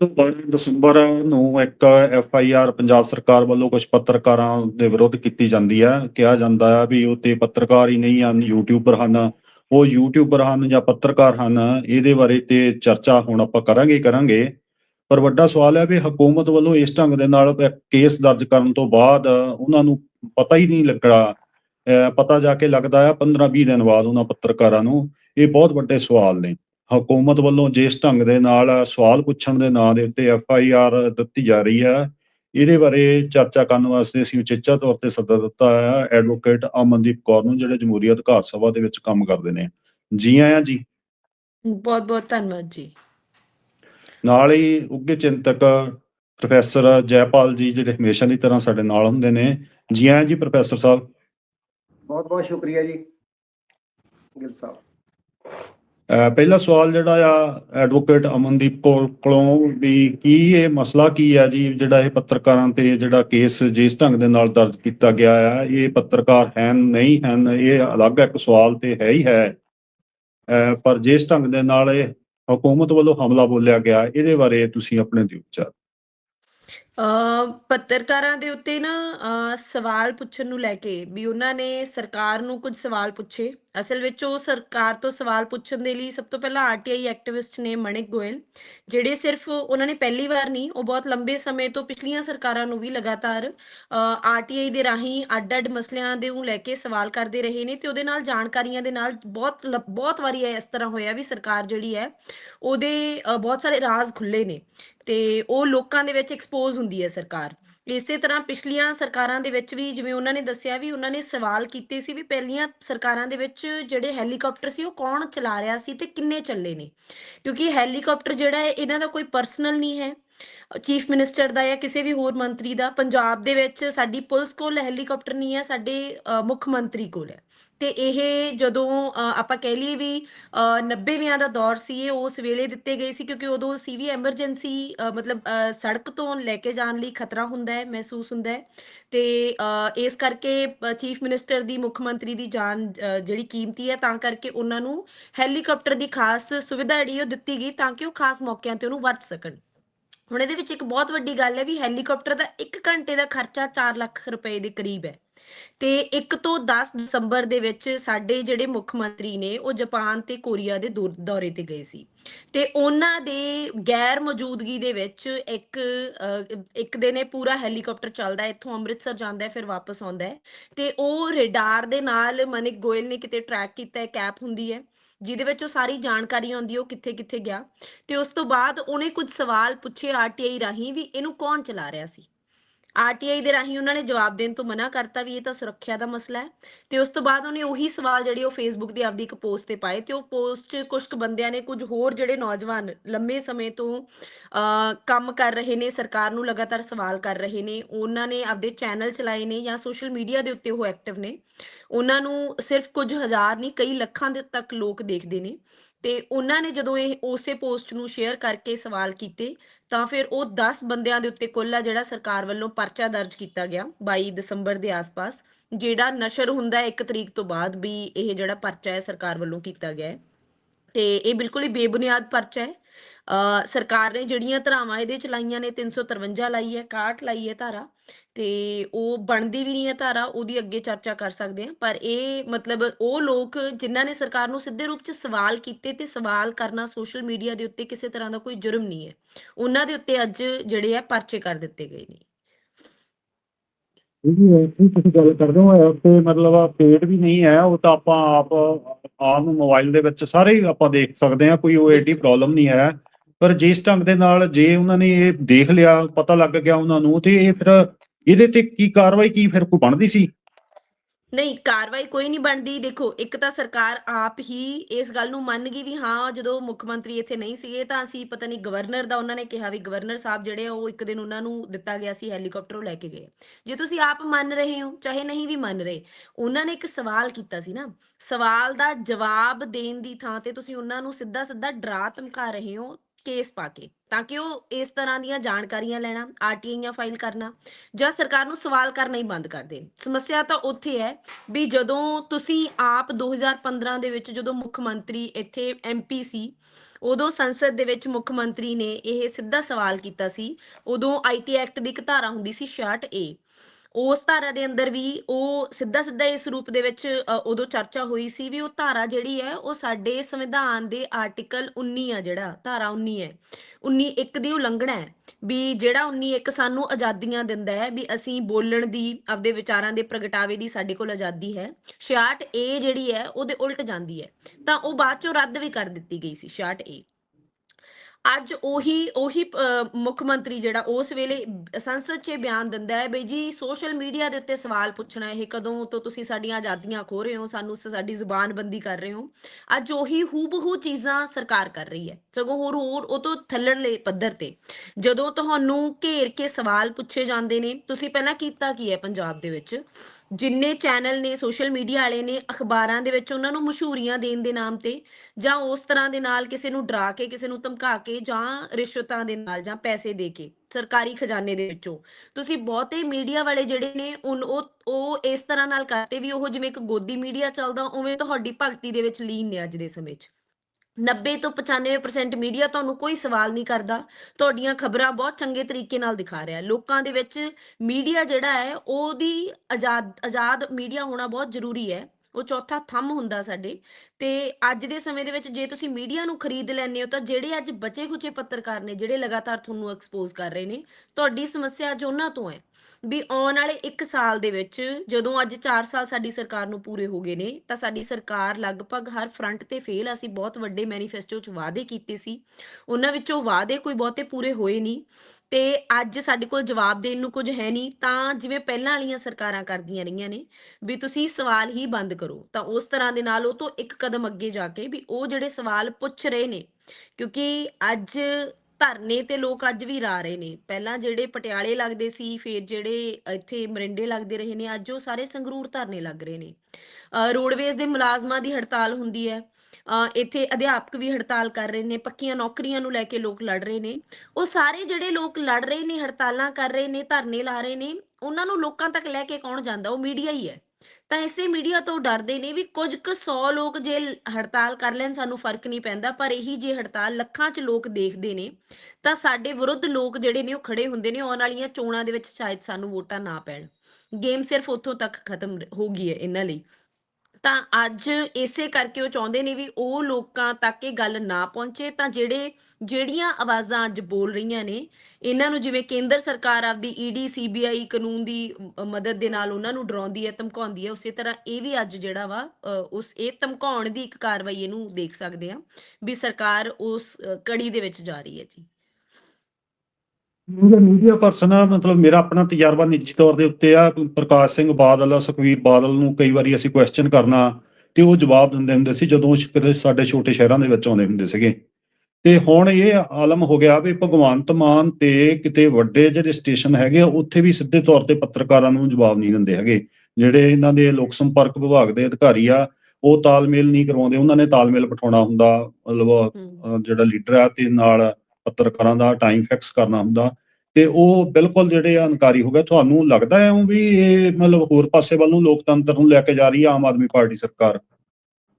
12 ਦਸੰਬਰ ਨੂੰ ਇੱਕ F I R Punjab ਸਰਕਾਰ ਵੱਲੋਂ ਕੁਝ ਪੱਤਰਕਾਰਾਂ ਦੇ ਵਿਰੁੱਧ ਕੀਤੀ ਜਾਂਦੀ ਹੈ। ਕਿਹਾ ਜਾਂਦਾ ਹੈ ਵੀ ਉਹ ਤੇ ਪੱਤਰਕਾਰ ਹੀ ਨਹੀਂ ਹਨ ਯੂਟਿਊਬਰ ਹਨ। ਉਹ ਯੂਟਿਊਬਰ ਹਨ ਜਾਂ ਪੱਤਰਕਾਰ ਹਨ, ਇਹਦੇ ਬਾਰੇ ਤੇ ਚਰਚਾ ਹੁਣ ਆਪਾਂ ਕਰਾਂਗੇ ਕਰਾਂਗੇ। ਪਰ ਵੱਡਾ ਸਵਾਲ ਹੈ ਵੀ ਹਕੂਮਤ ਵੱਲੋਂ ਇਸ ਢੰਗ ਦੇ ਨਾਲ ਕੇਸ ਦਰਜ ਕਰਨ ਤੋਂ ਬਾਅਦ ਉਹਨਾਂ ਨੂੰ ਪਤਾ ਹੀ ਨਹੀਂ ਲੱਗਾ ਅਹ ਪਤਾ ਜਾ ਕੇ ਲੱਗਦਾ ਹੈ 15-20 ਦਿਨ ਬਾਅਦ ਉਹਨਾਂ ਪੱਤਰਕਾਰਾਂ ਨੂੰ। ਇਹ ਬਹੁਤ ਵੱਡੇ ਸਵਾਲ ਨੇ। ਹਕੂਮਤ ਵੱਲੋਂ ਜਿਸ ਢੰਗ ਦੇ ਨਾਲ ਸਵਾਲ ਪੁੱਛਣ ਦੇ ਨਾਂ ਦੇ ਉੱਤੇ ਐਫ ਆਈ ਆਰ ਦਿੱਤੀ ਜਾ ਰਹੀ ਹੈ ਇਹਦੇ ਬਾਰੇ ਚਰਚਾ ਕਰਨ ਵਾਸਤੇ ਅਸੀਂ ਉਚੇਚਾ ਤੌਰ ਤੇ ਸੱਦਾ ਦਿੱਤਾ ਹੈ। ਐਡਵੋਕੇਟ ਅਮਨਦੀਪ ਕੌਰ ਨੂੰ ਜਿਹੜੇ ਜਮਹੂਰੀ ਅਧਿਕਾਰ ਸਭਾ ਦੇ ਵਿੱਚ ਕੰਮ ਕਰਦੇ ਨੇ। ਜੀ ਆਇਆਂ ਜੀ। ਬਹੁਤ ਬਹੁਤ ਧੰਨਵਾਦ ਜੀ। ਨਾਲ ਹੀ ਉੱਗੇ ਚਿੰਤਕ ਪ੍ਰੋਫੈਸਰ ਜੈਪਾਲ ਜੀ ਜਿਹੜੇ ਹਮੇਸ਼ਾ ਦੀ ਤਰ੍ਹਾਂ ਸਾਡੇ ਨਾਲ ਹੁੰਦੇ ਨੇ। ਜੀ ਆਇਆਂ ਜੀ ਪ੍ਰੋਫੈਸਰ ਸਾਹਿਬ। ਬਹੁਤ ਬਹੁਤ ਸ਼ੁਕਰੀਆ ਜੀ ਗਿੱਲ ਸਾਹਿਬ। ਪਹਿਲਾ ਸਵਾਲ ਜਿਹੜਾ ਆ ਐਡਵੋਕੇਟ ਅਮਨਦੀਪ ਕੌਰ ਕੋਲੋਂ ਵੀ ਕੀ ਇਹ ਮਸਲਾ ਕੀ ਹੈ ਜੀ? ਜਿਹੜਾ ਇਹ ਪੱਤਰਕਾਰਾਂ ਤੇ ਜਿਹੜਾ ਕੇਸ ਜਿਸ ਢੰਗ ਦੇ ਨਾਲ ਦਰਜ ਕੀਤਾ ਗਿਆ ਆ, ਇਹ ਪੱਤਰਕਾਰ ਹਨ, ਨਹੀਂ ਹਨ, ਇਹ ਅਲੱਗ ਇੱਕ ਸਵਾਲ ਤੇ ਹੈ ਹੀ ਹੈ। ਪਰ ਜਿਸ ਢੰਗ ਦੇ ਨਾਲ ਇਹ ਹਕੂਮਤ ਵੱਲੋਂ ਹਮਲਾ ਬੋਲਿਆ ਗਿਆ, ਇਹਦੇ ਬਾਰੇ ਤੁਸੀਂ ਆਪਣੇ ਦਿਓ ਵਿਚਾਰ। ਪੱਤਰਕਾਰਾਂ ਦੇ ਉੱਤੇ ਨਾ ਸਵਾਲ ਪੁੱਛਣ ਨੂੰ ਲੈ ਕੇ ਵੀ ਉਹਨਾਂ ਨੇ ਸਰਕਾਰ ਨੂੰ ਕੁਝ ਸਵਾਲ ਪੁੱਛੇ। ਅਸਲ ਵਿੱਚ ਉਹ ਸਰਕਾਰ ਤੋਂ ਸਵਾਲ ਪੁੱਛਣ ਦੇ ਲਈ ਸਭ ਤੋਂ ਪਹਿਲਾਂ ਆਰਟੀਆਈ ਐਕਟਿਵਿਸਟ ਨੇ ਮਣਿਕ ਗੋਇਲ, ਜਿਹੜੇ ਸਿਰਫ ਉਹਨਾਂ ਨੇ ਪਹਿਲੀ ਵਾਰ ਨਹੀਂ, ਉਹ ਬਹੁਤ ਲੰਬੇ ਸਮੇਂ ਤੋਂ ਪਿਛਲੀਆਂ ਸਰਕਾਰਾਂ ਨੂੰ ਵੀ ਲਗਾਤਾਰ ਆਰਟੀਆਈ ਦੇ ਰਾਹੀਂ ਅੱਡ-ਅੱਡ ਮਸਲਿਆਂ ਦੇ ਨੂੰ ਲੈ ਕੇ ਸਵਾਲ ਕਰਦੇ ਰਹੇ ਨੇ ਤੇ ਉਹਦੇ ਨਾਲ ਜਾਣਕਾਰੀਆਂ ਦੇ ਨਾਲ ਬਹੁਤ ਬਹੁਤ ਵਾਰੀ ਇਸ ਤਰ੍ਹਾਂ ਹੋਇਆ ਵੀ ਸਰਕਾਰ ਜਿਹੜੀ ਹੈ, ਉਹਦੇ ਬਹੁਤ ਸਾਰੇ ਰਾਜ਼ ਖੁੱਲੇ ਨੇ। ਤੇ ਉਹ ਲੋਕਾਂ ਦੇ ਵਿੱਚ ਐਕਸਪੋਜ਼ ਹੁੰਦੀ ਹੈ ਸਰਕਾਰ। ਇਸੇ ਤਰ੍ਹਾਂ ਪਿਛਲੀਆਂ ਸਰਕਾਰਾਂ ਦੇ ਵਿੱਚ ਵੀ ਜਿਵੇਂ ਉਹਨਾਂ ਨੇ ਦੱਸਿਆ ਵੀ ਉਹਨਾਂ ਨੇ ਸਵਾਲ ਕੀਤੇ ਸੀ ਵੀ ਪਹਿਲੀਆਂ ਸਰਕਾਰਾਂ ਦੇ ਵਿੱਚ ਜਿਹੜੇ ਹੈਲੀਕਾਪਟਰ ਸੀ ਉਹ ਕੌਣ ਚਲਾ ਰਿਹਾ ਸੀ ਤੇ ਕਿੰਨੇ ਚੱਲੇ ਨੇ। ਕਿਉਂਕਿ ਹੈਲੀਕਾਪਟਰ ਜਿਹੜਾ ਹੈ, ਇਹਨਾਂ ਦਾ ਕੋਈ ਪਰਸਨਲ ਨਹੀਂ ਹੈ। ਚੀਫ ਮਿਨਿਸਟਰ ਦਾ ਜਾਂ ਕਿਸੇ ਵੀ ਹੋਰ ਮੰਤਰੀ ਦਾ, ਪੰਜਾਬ ਦੇ ਵਿੱਚ ਸਾਡੀ ਪੁਲਿਸ ਕੋਲ ਹੈਲੀਕਾਪਟਰ ਨਹੀਂ ਹੈ, ਸਾਡੇ ਮੁੱਖ ਮੰਤਰੀ ਕੋਲ ਹੈ। ਤੇ ਇਹ ਜਦੋਂ ਆਪਾਂ ਕਹਿ ਲਈਏ ਵੀ 90ਵਿਆਂ ਦਾ ਦੌਰ ਸੀ, ਇਹ ਉਸ ਵੇਲੇ ਦਿੱਤੇ ਗਏ ਸੀ ਕਿਉਂਕਿ ਉਦੋਂ ਸੀ ਐਮਰਜੈਂਸੀ ਮਤਲਬ ਸੜਕ ਤੋਂ ਲੈ ਕੇ ਜਾਣ ਲਈ ਖਤਰਾ ਹੁੰਦਾ ਹੈ, ਮਹਿਸੂਸ ਹੁੰਦਾ ਹੈ। ਤੇ ਇਸ ਕਰਕੇ ਚੀਫ ਮਿਨਿਸਟਰ ਦੀ ਮੁੱਖ ਮੰਤਰੀ ਦੀ ਜਾਨ ਜਿਹੜੀ ਕੀਮਤੀ ਹੈ, ਤਾਂ ਕਰਕੇ ਉਹਨਾਂ ਨੂੰ ਹੈਲੀਕਾਪਟਰ ਦੀ ਖਾਸ ਸੁਵਿਧਾ ਜਿਹੜੀ ਉਹ ਦਿੱਤੀ ਗਈ ਤਾਂ ਕਿ ਉਹ ਖਾਸ ਮੌਕਿਆਂ ਤੇ ਉਹਨੂੰ ਵਰਤ ਸਕਣ। ਹੁਣ ਇਹਦੇ ਵਿੱਚ ਇੱਕ ਬਹੁਤ ਵੱਡੀ ਗੱਲ ਹੈ ਵੀ ਹੈਲੀਕਾਪਟਰ ਦਾ 1 ਘੰਟੇ ਦਾ ਖਰਚਾ 4 ਲੱਖ ਰੁਪਏ ਦੇ ਕਰੀਬ ਹੈ। ਤੇ 1 ਤੋਂ 10 ਦਸੰਬਰ ਦੇ ਵਿੱਚ ਸਾਡੇ ਜਿਹੜੇ ਮੁੱਖ ਮੰਤਰੀ ਨੇ, ਉਹ ਜਾਪਾਨ ਤੇ ਕੋਰੀਆ ਦੇ ਦੌਰ- ਦੌਰੇ ਤੇ ਗਏ ਸੀ। ਤੇ ਉਹਨਾਂ ਦੇ ਗੈਰ ਮੌਜੂਦਗੀ ਦੇ ਵਿੱਚ ਇੱਕ ਇੱਕ ਦਿਨ ਇਹ ਪੂਰਾ ਹੈਲੀਕਾਪਟਰ ਚੱਲਦਾ ਹੈ, ਇੱਥੋਂ ਅੰਮ੍ਰਿਤਸਰ ਜਾਂਦਾ ਹੈ, ਫਿਰ ਵਾਪਸ ਆਉਂਦਾ ਹੈ। ਤੇ ਉਹ ਰੇਡਾਰ ਦੇ ਨਾਲ ਮਨਿਕ ਗੋਇਲ ਨੇ ਕਿਤੇ ਟਰੈਕ ਕੀਤਾ ਹੈ, ਕੈਪ ਹੁੰਦੀ ਹੈ। ਜਿਹਦੇ ਵਿੱਚ ਉਹ ਸਾਰੀ ਜਾਣਕਾਰੀ ਆਉਂਦੀ ਉਹ ਕਿੱਥੇ ਕਿੱਥੇ ਗਿਆ। ਤੇ ਉਸ ਤੋਂ ਬਾਅਦ ਉਹਨੇ ਕੁਝ ਸਵਾਲ ਪੁੱਛੇ ਆਰਟੀਆਈ ਰਾਹੀਂ ਵੀ ਇਹਨੂੰ ਕੌਣ ਚਲਾ ਰਿਹਾ ਸੀ? ਆਰਟੀਆਈ ਦੇ ਰਾਹੀਂ ਉਹਨਾਂ ਨੇ ਜਵਾਬ ਦੇਣ ਤੋਂ ਮਨਾ ਕਰਤਾ ਵੀ ਇਹ ਤਾਂ ਸੁਰੱਖਿਆ ਦਾ ਮਸਲਾ ਹੈ। ਤੇ ਉਸ ਤੋਂ ਬਾਅਦ ਉਹਨੇ ਉਹੀ ਸਵਾਲ ਜਿਹੜੇ ਉਹ ਫੇਸਬੁੱਕ ਦੀ ਆਪਦੀ ਇੱਕ ਪੋਸਟ ਤੇ ਪਾਏ ਤੇ ਉਹ ਪੋਸਟ ਕੁਝ ਬੰਦਿਆਂ ਨੇ ਕੁਝ ਹੋਰ ਜਿਹੜੇ ਨੌਜਵਾਨ ਲੰਮੇ ਸਮੇਂ ਤੋਂ ਕੰਮ ਕਰ ਰਹੇ ਨੇ, ਸਰਕਾਰ ਨੂੰ ਲਗਾਤਾਰ ਸਵਾਲ ਕਰ ਰਹੇ ਨੇ, ਉਹਨਾਂ ਨੇ ਆਪਦੇ ਚੈਨਲ ਚਲਾਏ ਨੇ ਜਾਂ ਸੋਸ਼ਲ ਮੀਡੀਆ ਦੇ ਉੱਤੇ ਉਹ ਐਕਟਿਵ ਨੇ, ਉਹਨਾਂ ਨੂੰ ਸਿਰਫ ਕੁਝ ਹਜ਼ਾਰ ਨਹੀਂ, ਕਈ ਲੱਖਾਂ ਦੇ ਤੱਕ ਲੋਕ ਦੇਖਦੇ ਨੇ। ਤੇ ਉਹਨਾਂ ਨੇ ਜਦੋਂ ਇਹ ਉਸੇ ਪੋਸਟ ਨੂੰ ਸ਼ੇਅਰ ਕਰਕੇ ਸਵਾਲ ਕੀਤੇ ਤਾਂ ਫਿਰ ਉਹ 10 ਬੰਦਿਆਂ ਦੇ ਉੱਤੇ ਕੁੱਲ ਆ ਜਿਹੜਾ ਸਰਕਾਰ ਵੱਲੋਂ ਪਰਚਾ ਦਰਜ ਕੀਤਾ ਗਿਆ 22 ਦਸੰਬਰ ਦੇ ਆਸ-ਪਾਸ ਜਿਹੜਾ ਨਸ਼ਰ ਹੁੰਦਾ ਹੈ 1 ਤਰੀਕ ਤੋਂ ਬਾਅਦ ਵੀ ਇਹ ਜਿਹੜਾ ਪਰਚਾ ਹੈ ਸਰਕਾਰ ਵੱਲੋਂ ਕੀਤਾ ਗਿਆ ਹੈ। ਤੇ ਇਹ ਬਿਲਕੁਲ ਹੀ ਬੇਬੁਨਿਆਦ ਪਰਚਾ ਹੈ। ਅ, ਸਰਕਾਰ ਨੇ ਜਿਹੜੀਆਂ ਧਾਰਾਵਾਂ ਇਹਦੇ ਚ ਲਾਈਆਂ ਨੇ 353 ਲਾਈ ਹੈ 61 ਲਾਈ ਹੈ ਧਾਰਾ ਤੇ ਉਹ ਬਣਦੀ ਵੀ ਨਹੀਂ ਹੈ ਧਾਰਾ, ਉਹਦੀ ਅੱਗੇ ਚਰਚਾ ਕਰ ਸਕਦੇ ਹਾਂ। ਪਰ ਇਹ ਮਤਲਬ ਉਹ ਲੋਕ ਜਿਨ੍ਹਾਂ ਨੇ ਸਰਕਾਰ ਨੂੰ ਸਿੱਧੇ ਰੂਪ ਚ ਸਵਾਲ ਕੀਤੇ ਤੇ ਸਵਾਲ ਕਰਨਾ ਸੋਸ਼ਲ ਮੀਡੀਆ ਦੇ ਉੱਤੇ ਕਿਸੇ ਤਰ੍ਹਾਂ ਦਾ ਕੋਈ ਜੁਰਮ ਨਹੀਂ ਹੈ। ਉਹਨਾਂ ਦੇ ਉੱਤੇ ਅੱਜ ਜਿਹੜੇ ਆ ਪਰਚੇ ਕਰ ਦਿੱਤੇ ਗਏ ਨੇ। ਇਹ ਤੁਸੀਂ ਗੱਲ ਕਰਦੇ ਹੋ ਤੇ ਮਤਲਬ ਪੇਡ ਵੀ ਨਹੀਂ ਹੈ, ਉਹ ਤਾਂ ਆਪਾਂ ਆਪ ਆਪ ਮੋਬਾਈਲ ਦੇ ਵਿੱਚ ਸਾਰੇ ਆਪਾਂ ਦੇਖ ਸਕਦੇ ਹਾਂ, ਕੋਈ ਉਹ ਐਡੀ ਪ੍ਰੋਬਲਮ ਨਹੀਂ ਹੈ। ਪਰ ਜਿਸ ਢੰਗ ਦੇ ਨਾਲ ਜੇ ਉਹਨਾਂ ਨੇ ਇਹ ਦੇਖ ਲਿਆ, ਪਤਾ ਲੱਗ ਗਿਆ ਉਹਨਾਂ ਨੂੰ ਤੇ ਇਹ ਫਿਰ ਇਹਦੇ ਤੇ ਕੀ ਕਾਰਵਾਈ, ਕੀ ਫਿਰ ਕੋਈ ਬਣਦੀ ਸੀ? ਨਹੀਂ, ਕਾਰਵਾਈ ਕੋਈ ਨਹੀਂ ਬਣਦੀ। ਦੇਖੋ, ਇੱਕ ਤਾਂ ਸਰਕਾਰ ਆਪ ਹੀ ਇਸ ਗੱਲ ਨੂੰ ਮੰਨ ਗਈ ਵੀ ਹਾਂ, ਜਦੋਂ ਮੁੱਖ ਮੰਤਰੀ ਇੱਥੇ ਨਹੀਂ ਸੀਗੇ ਤਾਂ ਅਸੀਂ ਪਤਾ ਨਹੀਂ ਗਵਰਨਰ ਦਾ ਉਹਨਾਂ ਨੇ ਕਿਹਾ ਵੀ ਗਵਰਨਰ ਸਾਹਿਬ ਜਿਹੜੇ ਆ, ਉਹ ਇੱਕ ਦਿਨ ਉਹਨਾਂ ਨੂੰ ਦਿੱਤਾ ਗਿਆ ਸੀ ਹੈਲੀਕਾਪਟਰ ਉਹ ਲੈ ਕੇ ਗਏ। ਜੇ ਤੁਸੀਂ ਆਪ ਮੰਨ ਰਹੇ ਹੋ, ਚਾਹੇ ਨਹੀਂ ਵੀ ਮੰਨ ਰਹੇ, ਉਹਨਾਂ ਨੇ ਇੱਕ ਸਵਾਲ ਕੀਤਾ ਸੀ ਨਾ। ਸਵਾਲ ਦਾ ਜਵਾਬ ਦੇਣ ਦੀ ਥਾਂ ਤੇ ਤੁਸੀਂ ਉਹਨਾਂ ਨੂੰ ਸਿੱਧਾ ਸਿੱਧਾ ਡਰਾ ਧਮਕਾ ਰਹੇ ਹੋ ਕੇਸ ਪਾ ਕੇ, ਤਾਂ ਕਿ ਉਹ ਇਸ ਤਰ੍ਹਾਂ ਦੀਆਂ ਜਾਣਕਾਰੀਆਂ ਲੈਣਾ ਆਰਟੀਆਈਆਂ ਫਾਈਲ ਕਰਨਾ, ਜਾਂ ਸਰਕਾਰ ਨੂੰ ਸਵਾਲ ਕਰਨਾ ਹੀ ਬੰਦ ਕਰ ਦੇਣ। ਸਮੱਸਿਆ ਤਾਂ ਉੱਥੇ ਹੈ ਵੀ ਜਦੋਂ ਤੁਸੀਂ ਆਪ 2015 ਦੇ ਵਿੱਚ ਜਦੋਂ ਮੁੱਖ ਮੰਤਰੀ ਇੱਥੇ ਐਮਪੀ ਸੀ, ਉਦੋਂ ਸੰਸਦ ਦੇ ਵਿੱਚ ਮੁੱਖ ਮੰਤਰੀ ਨੇ ਇਹ ਸਿੱਧਾ ਸਵਾਲ ਕੀਤਾ ਸੀ, ਉਦੋਂ ਆਈਟੀ ਐਕਟ ਦੀ ਇੱਕ ਧਾਰਾ ਹੁੰਦੀ ਸੀ 66 ਏ ਉਸ ਧਾਰਾ ਦੇ ਅੰਦਰ ਵੀ ਉਹ ਸਿੱਧਾ ਸਿੱਧਾ ਇਸ ਰੂਪ ਦੇ ਵਿੱਚ ਉਦੋਂ ਚਰਚਾ ਹੋਈ ਸੀ ਵੀ ਉਹ ਧਾਰਾ ਜਿਹੜੀ ਹੈ, ਉਹ ਸਾਡੇ ਸੰਵਿਧਾਨ ਦੇ ਆਰਟੀਕਲ 19 ਆ ਜਿਹੜਾ, ਧਾਰਾ 19 ਹੈ। 19 ਇੱਕ ਦੀ ਉਲੰਘਣਾ ਹੈ ਵੀ ਜਿਹੜਾ 19 ਇੱਕ ਸਾਨੂੰ ਆਜ਼ਾਦੀਆਂ ਦਿੰਦਾ ਹੈ ਵੀ ਅਸੀਂ ਬੋਲਣ ਦੀ, ਆਪਦੇ ਵਿਚਾਰਾਂ ਦੇ ਪ੍ਰਗਟਾਵੇ ਦੀ ਸਾਡੇ ਕੋਲ ਆਜ਼ਾਦੀ ਹੈ 66 ਏ ਜਿਹੜੀ ਹੈ, ਉਹਦੇ ਉਲਟ ਜਾਂਦੀ ਹੈ। ਤਾਂ ਉਹ ਬਾਅਦ ਚੋਂ ਰੱਦ ਵੀ ਕਰ ਦਿੱਤੀ ਗਈ ਸੀ 66 ਏ। ਅੱਜ ਉਹੀ ਉਹੀ ਮੁੱਖ ਮੰਤਰੀ ਜਿਹੜਾ ਉਸ ਵੇਲੇ ਸੰਸਦ 'ਚ ਇਹ ਬਿਆਨ ਦਿੰਦਾ ਹੈ ਬਈ ਜੀ ਸੋਸ਼ਲ ਮੀਡੀਆ ਦੇ ਉੱਤੇ ਸਵਾਲ ਪੁੱਛਣਾ ਇਹ ਕਦੋਂ ਤੋਂ ਤੁਸੀਂ ਸਾਡੀਆਂ ਆਜ਼ਾਦੀਆਂ ਖੋ ਰਹੇ ਹੋ, ਸਾਨੂੰ ਸਾਡੀ ਜ਼ੁਬਾਨ ਬੰਦੀ ਕਰ ਰਹੇ ਹੋ। ਅੱਜ ਉਹੀ ਹੂਬਹੂ ਚੀਜ਼ਾਂ ਸਰਕਾਰ ਕਰ ਰਹੀ ਹੈ, ਸਗੋਂ ਹੋਰ ਹੋਰ ਉਹ ਤੋਂ ਥੱਲੜਲੇ ਪੱਧਰ ਤੇ। ਜਦੋਂ ਤੁਹਾਨੂੰ ਘੇਰ ਕੇ ਸਵਾਲ ਪੁੱਛੇ ਜਾਂਦੇ ਨੇ, ਤੁਸੀਂ ਪਹਿਲਾਂ ਕੀਤਾ ਕੀ ਹੈ ਪੰਜਾਬ ਦੇ ਵਿੱਚ? ਜਿੰਨੇ ਚੈਨਲ ਨੇ, ਸੋਸ਼ਲ ਮੀਡੀਆ ਵਾਲੇ ਨੇ, ਅਖਬਾਰਾਂ ਦੇ ਵਿੱਚ ਉਹਨਾਂ ਨੂੰ ਮਸ਼ਹੂਰੀਆਂ ਦੇਣ ਦੇ ਨਾਮ ਤੇ ਜਾਂ ਉਸ ਤਰ੍ਹਾਂ ਦੇ ਨਾਲ ਕਿਸੇ ਨੂੰ ਡਰਾ ਕੇ, ਕਿਸੇ ਨੂੰ ਧਮਕਾ ਕੇ ਜਾਂ ਰਿਸ਼ਵਤਾਂ ਦੇ ਨਾਲ ਜਾਂ ਪੈਸੇ ਦੇ ਕੇ ਸਰਕਾਰੀ ਖਜ਼ਾਨੇ ਦੇ ਵਿੱਚੋਂ। ਤੁਸੀਂ ਬਹੁਤੇ ਮੀਡੀਆ ਵਾਲੇ ਜਿਹੜੇ ਨੇ ਉਹ ਉਹ ਇਸ ਤਰ੍ਹਾਂ ਨਾਲ ਕਰਤੇ ਵੀ ਉਹ ਜਿਵੇਂ ਇੱਕ ਗੋਦੀ ਮੀਡੀਆ ਚੱਲਦਾ, ਉਵੇਂ ਤੁਹਾਡੀ ਭਗਤੀ ਦੇ ਵਿੱਚ ਲੀਨ ਨੇ ਅੱਜ ਦੇ ਸਮੇਂ 'ਚ। 90 ਤੋਂ 95% ਮੀਡੀਆ ਤੁਹਾਨੂੰ ਕੋਈ ਸਵਾਲ ਨਹੀਂ ਕਰਦਾ। ਤੁਹਾਡੀਆਂ ਖਬਰਾਂ ਬਹੁਤ ਚੰਗੇ ਤਰੀਕੇ ਨਾਲ ਦਿਖਾ ਰਿਹਾ ਲੋਕਾਂ ਦੇ ਵਿੱਚ ਮੀਡੀਆ ਜਿਹੜਾ ਹੈ, ਉਹਦੀ ਆਜ਼ਾਦ ਆਜ਼ਾਦ ਮੀਡੀਆ ਹੋਣਾ ਬਹੁਤ ਜ਼ਰੂਰੀ ਹੈ। ਉਹ ਚੌਥਾ ਥੰਮ ਹੁੰਦਾ ਸਾਡੇ। ਤੇ ਅੱਜ ਦੇ ਸਮੇਂ ਦੇ ਵਿੱਚ ਜੇ ਤੁਸੀਂ ਮੀਡੀਆ ਨੂੰ ਖਰੀਦ ਲੈਂਦੇ ਹੋ ਤਾਂ ਜਿਹੜੇ ਅੱਜ ਬਚੇ ਖੁਚੇ ਪੱਤਰਕਾਰ ਨੇ, ਜਿਹੜੇ ਲਗਾਤਾਰ ਤੁਹਾਨੂੰ ਐਕਸਪੋਜ਼ ਕਰ ਰਹੇ ਨੇ, ਤੁਹਾਡੀ ਸਮੱਸਿਆ ਅੱਜ ਉਹਨਾਂ ਤੋਂ ਹੈ। ਵੀ ਆਉਣ ਵਾਲੇ 1 ਸਾਲ ਦੇ ਵਿੱਚ ਜਦੋਂ ਅੱਜ 4 ਸਾਲ ਸਾਡੀ ਸਰਕਾਰ ਨੂੰ ਪੂਰੇ ਹੋ ਗਏ ਨੇ, ਤਾਂ ਸਾਡੀ ਸਰਕਾਰ ਲਗਭਗ ਹਰ ਫਰੰਟ ਤੇ ਫੇਲ ਅਸੀਂ ਬਹੁਤ ਵੱਡੇ ਮੈਨੀਫੈਸਟੋ 'ਚ ਵਾਅਦੇ ਕੀਤੇ ਸੀ। ਉਹਨਾਂ ਵਿੱਚੋਂ ਵਾਅਦੇ ਕੋਈ ਬਹੁਤੇ ਪੂਰੇ ਹੋਏ ਨਹੀਂ। ਤੇ ਅੱਜ ਸਾਡੇ ਕੋਲ ਜਵਾਬ ਦੇਣ ਨੂੰ ਕੁਝ ਹੈ ਨਹੀਂ, ਤਾਂ ਜਿਵੇਂ ਪਹਿਲਾਂ ਵਾਲੀਆਂ ਸਰਕਾਰਾਂ ਕਰਦੀਆਂ ਰਹੀਆਂ ਨੇ, ਵੀ ਤੁਸੀਂ ਸਵਾਲ ਹੀ ਬੰਦ ਕਰੋ, ਤਾਂ ਉਸ ਤਰ੍ਹਾਂ ਦੇ ਨਾਲ ਉਹ ਤੋਂ ਇੱਕ ਕਦਮ ਅੱਗੇ ਜਾ ਕੇ ਵੀ ਉਹ ਜਿਹੜੇ ਸਵਾਲ ਪੁੱਛ ਰਹੇ ਨੇ, ਕਿਉਂਕਿ ਅੱਜ ਧਰਨੇ ਤੇ ਲੋਕ ਅੱਜ ਵੀ ਰਾ ਰਹੇ ਨੇ, ਪਹਿਲਾਂ ਜਿਹੜੇ ਪਟਿਆਲੇ ਲੱਗਦੇ ਸੀ, ਫਿਰ ਜਿਹੜੇ ਇੱਥੇ ਮਰਿੰਡੇ ਲੱਗਦੇ ਰਹੇ ਨੇ, ਅੱਜ ਉਹ ਸਾਰੇ ਸੰਗਰੂਰ ਧਰਨੇ ਲੱਗ ਰਹੇ ਨੇ। ਰੋਡਵੇਜ਼ ਦੇ ਮੁਲਾਜ਼ਮਾਂ ਦੀ ਹੜਤਾਲ ਹੁੰਦੀ ਹੈ ਇੱਥੇ ਅਧਿਆਪਕ ਵੀ ਹੜਤਾਲ ਕਰ ਰਹੇ ਨੇ, ਪੱਕੀਆਂ ਨੌਕਰੀਆਂ ਨੂੰ ਲੈ ਕੇ ਲੋਕ ਲੜ ਰਹੇ ਨੇ। ਉਹ ਸਾਰੇ ਜਿਹੜੇ ਲੋਕ ਲੜ ਰਹੇ ਨੇ, ਹੜਤਾਲਾਂ ਕਰ ਰਹੇ ਨੇ, ਧਰਨੇ ਲਾ ਰਹੇ ਨੇ, ਉਹਨਾਂ ਨੂੰ ਲੋਕਾਂ ਤੱਕ ਲੈ ਕੇ ਕੌਣ ਜਾਂਦਾ? ਉਹ ਮੀਡੀਆ ਹੀ ਹੈ। ਤਾਂ ਇਸੇ ਮੀਡੀਆ ਤੋਂ ਡਰਦੇ ਨੇ ਵੀ ਕੁਝ ਕੁ 100 ਲੋਕ ਜੇ ਹੜਤਾਲ ਕਰ ਲੈਣ, ਸਾਨੂੰ ਫ਼ਰਕ ਨਹੀਂ ਪੈਂਦਾ, ਪਰ ਇਹੀ ਜੇ ਹੜਤਾਲ ਲੱਖਾਂ 'ਚ ਲੋਕ ਦੇਖਦੇ ਨੇ, ਤਾਂ ਸਾਡੇ ਵਿਰੁੱਧ ਲੋਕ ਜਿਹੜੇ ਨੇ ਉਹ ਖੜੇ ਹੁੰਦੇ ਨੇ, ਆਉਣ ਵਾਲੀਆਂ ਚੋਣਾਂ ਦੇ ਵਿੱਚ ਸ਼ਾਇਦ ਸਾਨੂੰ ਵੋਟਾਂ ਨਾ ਪੈਣ। ਗੇਮ ਸਿਰਫ ਉੱਥੋਂ ਤੱਕ ਖਤਮ ਹੋ ਗਈ ਹੈ ਇਹਨਾਂ ਲਈ। ਤਾਂ ਅੱਜ ਇਸੇ ਕਰਕੇ ਉਹ ਚਾਹੁੰਦੇ ਨੇ ਵੀ ਉਹ ਲੋਕਾਂ ਤੱਕ ਇਹ ਗੱਲ ਨਾ ਪਹੁੰਚੇ। ਤਾਂ ਜਿਹੜੇ, ਜਿਹੜੀਆਂ ਆਵਾਜ਼ਾਂ ਅੱਜ ਬੋਲ ਰਹੀਆਂ ਨੇ, ਇਹਨਾਂ ਨੂੰ ਜਿਵੇਂ ਕੇਂਦਰ ਸਰਕਾਰ ਆਪਦੀ ਈਡੀ ਸੀਬੀਆਈ ਕਾਨੂੰਨ ਦੀ ਮਦਦ ਦੇ ਨਾਲ ਉਹਨਾਂ ਨੂੰ ਡਰਾਉਂਦੀ ਹੈ, ਧਮਕਾਉਂਦੀ ਹੈ, ਉਸੇ ਤਰ੍ਹਾਂ ਇਹ ਵੀ ਅੱਜ ਜਿਹੜਾ ਵਾ ਉਸ, ਇਹ ਧਮਕਾਉਣ ਦੀ ਇੱਕ ਕਾਰਵਾਈ ਇਹਨੂੰ ਦੇਖ ਸਕਦੇ ਆ ਵੀ ਸਰਕਾਰ ਉਸ ਕੜੀ ਦੇ ਵਿੱਚ ਜਾ ਰਹੀ ਹੈ ਜੀ। ਮੀਡੀਆ ਪਰਸਨ ਆ ਮਤਲਬ ਮੇਰਾ ਆਪਣਾ ਤਜਰਬਾ ਨਿੱਜੀ ਤੌਰ ਦੇ ਉੱਤੇ ਆ ਪ੍ਰਕਾਸ਼ ਸਿੰਘ ਬਾਦਲ ਸੁਖਵੀਰ ਬਾਦਲ ਨੂੰ ਕਈ ਵਾਰੀ ਅਸੀਂ ਕੁਐਸਚਨ ਕਰਨਾ ਤੇ ਉਹ ਜਵਾਬ ਦਿੰਦੇ ਹੁੰਦੇ ਸੀ ਜਦੋਂ ਸਾਡੇ ਛੋਟੇ ਸ਼ਹਿਰਾਂ ਦੇ ਵਿੱਚ ਆਉਂਦੇ ਹੁੰਦੇ ਸੀਗੇ। ਤੇ ਹੁਣ ਇਹ ਆਲਮ ਹੋ ਗਿਆ ਵੀ ਭਗਵੰਤ ਮਾਨ ਤੇ ਕਿਤੇ ਵੱਡੇ ਜਿਹੜੇ ਸਟੇਸ਼ਨ ਹੈਗੇ ਉੱਥੇ ਵੀ ਸਿੱਧੇ ਤੌਰ ਤੇ ਪੱਤਰਕਾਰਾਂ ਨੂੰ ਜਵਾਬ ਨਹੀਂ ਦਿੰਦੇ ਹੈਗੇ। ਜਿਹੜੇ ਇਹਨਾਂ ਦੇ ਲੋਕ ਸੰਪਰਕ ਵਿਭਾਗ ਦੇ ਅਧਿਕਾਰੀ ਆ ਉਹ ਤਾਲਮੇਲ ਨਹੀਂ ਕਰਵਾਉਂਦੇ। ਉਹਨਾਂ ਨੇ ਤਾਲਮੇਲ ਬਿਠਾਉਣਾ ਹੁੰਦਾ ਮਤਲਬ ਜਿਹੜਾ ਲੀਡਰ ਆ ਤੇ ਨਾਲ ਪੱਤਰਕਾਰਾਂ ਦਾ ਟਾਈਮ ਫਿਕਸ ਕਰਨਾ ਹੁੰਦਾ ਤੇ ਉਹ ਬਿਲਕੁਲ ਜਿਹੜੇ ਆ ਅਨਕਾਰੀ ਹੋ ਗਏ। ਤੁਹਾਨੂੰ ਲੱਗਦਾ ਹੈ ਉਹ ਵੀ ਇਹ ਮਤਲਬ ਹੋਰ ਪਾਸੇ ਵੱਲ ਨੂੰ ਲੋਕਤੰਤਰ ਨੂੰ ਲੈ ਕੇ ਜਾ ਰਹੀ ਹੈ ਆਮ ਆਦਮੀ ਪਾਰਟੀ ਸਰਕਾਰ?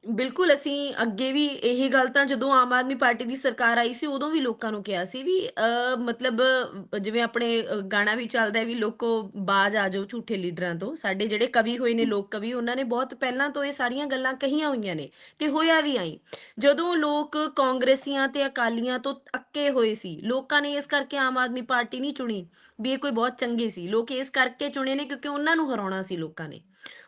ਬਿਲਕੁਲ, ਅਸੀਂ ਅੱਗੇ ਵੀ ਇਹੀ ਗੱਲ ਤਾਂ ਜਦੋਂ ਆਮ ਆਦਮੀ ਪਾਰਟੀ ਦੀ ਸਰਕਾਰ ਆਈ ਸੀ, ਉਦੋਂ ਵੀ ਲੋਕਾਂ ਨੂੰ ਕਿਹਾ ਸੀ ਵੀ ਮਤਲਬ ਜਿਵੇਂ ਆਪਣੇ ਗਾਣਾ ਵੀ ਚੱਲਦਾ ਹੈ ਵੀ ਲੋਕੋ ਬਾਜ ਆ ਜਾਓ ਝੂਠੇ ਲੀਡਰਾਂ ਤੋਂ। ਸਾਡੇ ਜਿਹੜੇ ਕਵੀ ਹੋਏ ਨੇ, ਲੋਕ ਕਵੀ, ਉਹਨਾਂ ਨੇ ਬਹੁਤ ਪਹਿਲਾਂ ਤੋਂ ਇਹ ਸਾਰੀਆਂ ਗੱਲਾਂ ਕਹੀਆਂ ਹੋਈਆਂ ਨੇ ਤੇ ਹੋਇਆ ਵੀ ਆਈ। ਜਦੋਂ ਲੋਕ ਕਾਂਗਰਸੀਆਂ ਤੇ ਅਕਾਲੀਆਂ ਤੋਂ ਅੱਕੇ ਹੋਏ ਸੀ, ਲੋਕਾਂ ਨੇ ਇਸ ਕਰਕੇ ਆਮ ਆਦਮੀ ਪਾਰਟੀ ਨਹੀਂ ਚੁਣੀ ਵੀ ਇਹ ਕੋਈ ਬਹੁਤ ਚੰਗੇ ਸੀ। ਲੋਕ ਇਸ ਕਰਕੇ ਚੁਣੇ ਨੇ ਕਿਉਂਕਿ ਉਹਨਾਂ ਨੂੰ ਹਰਾਉਣਾ ਸੀ ਲੋਕਾਂ ਨੇ।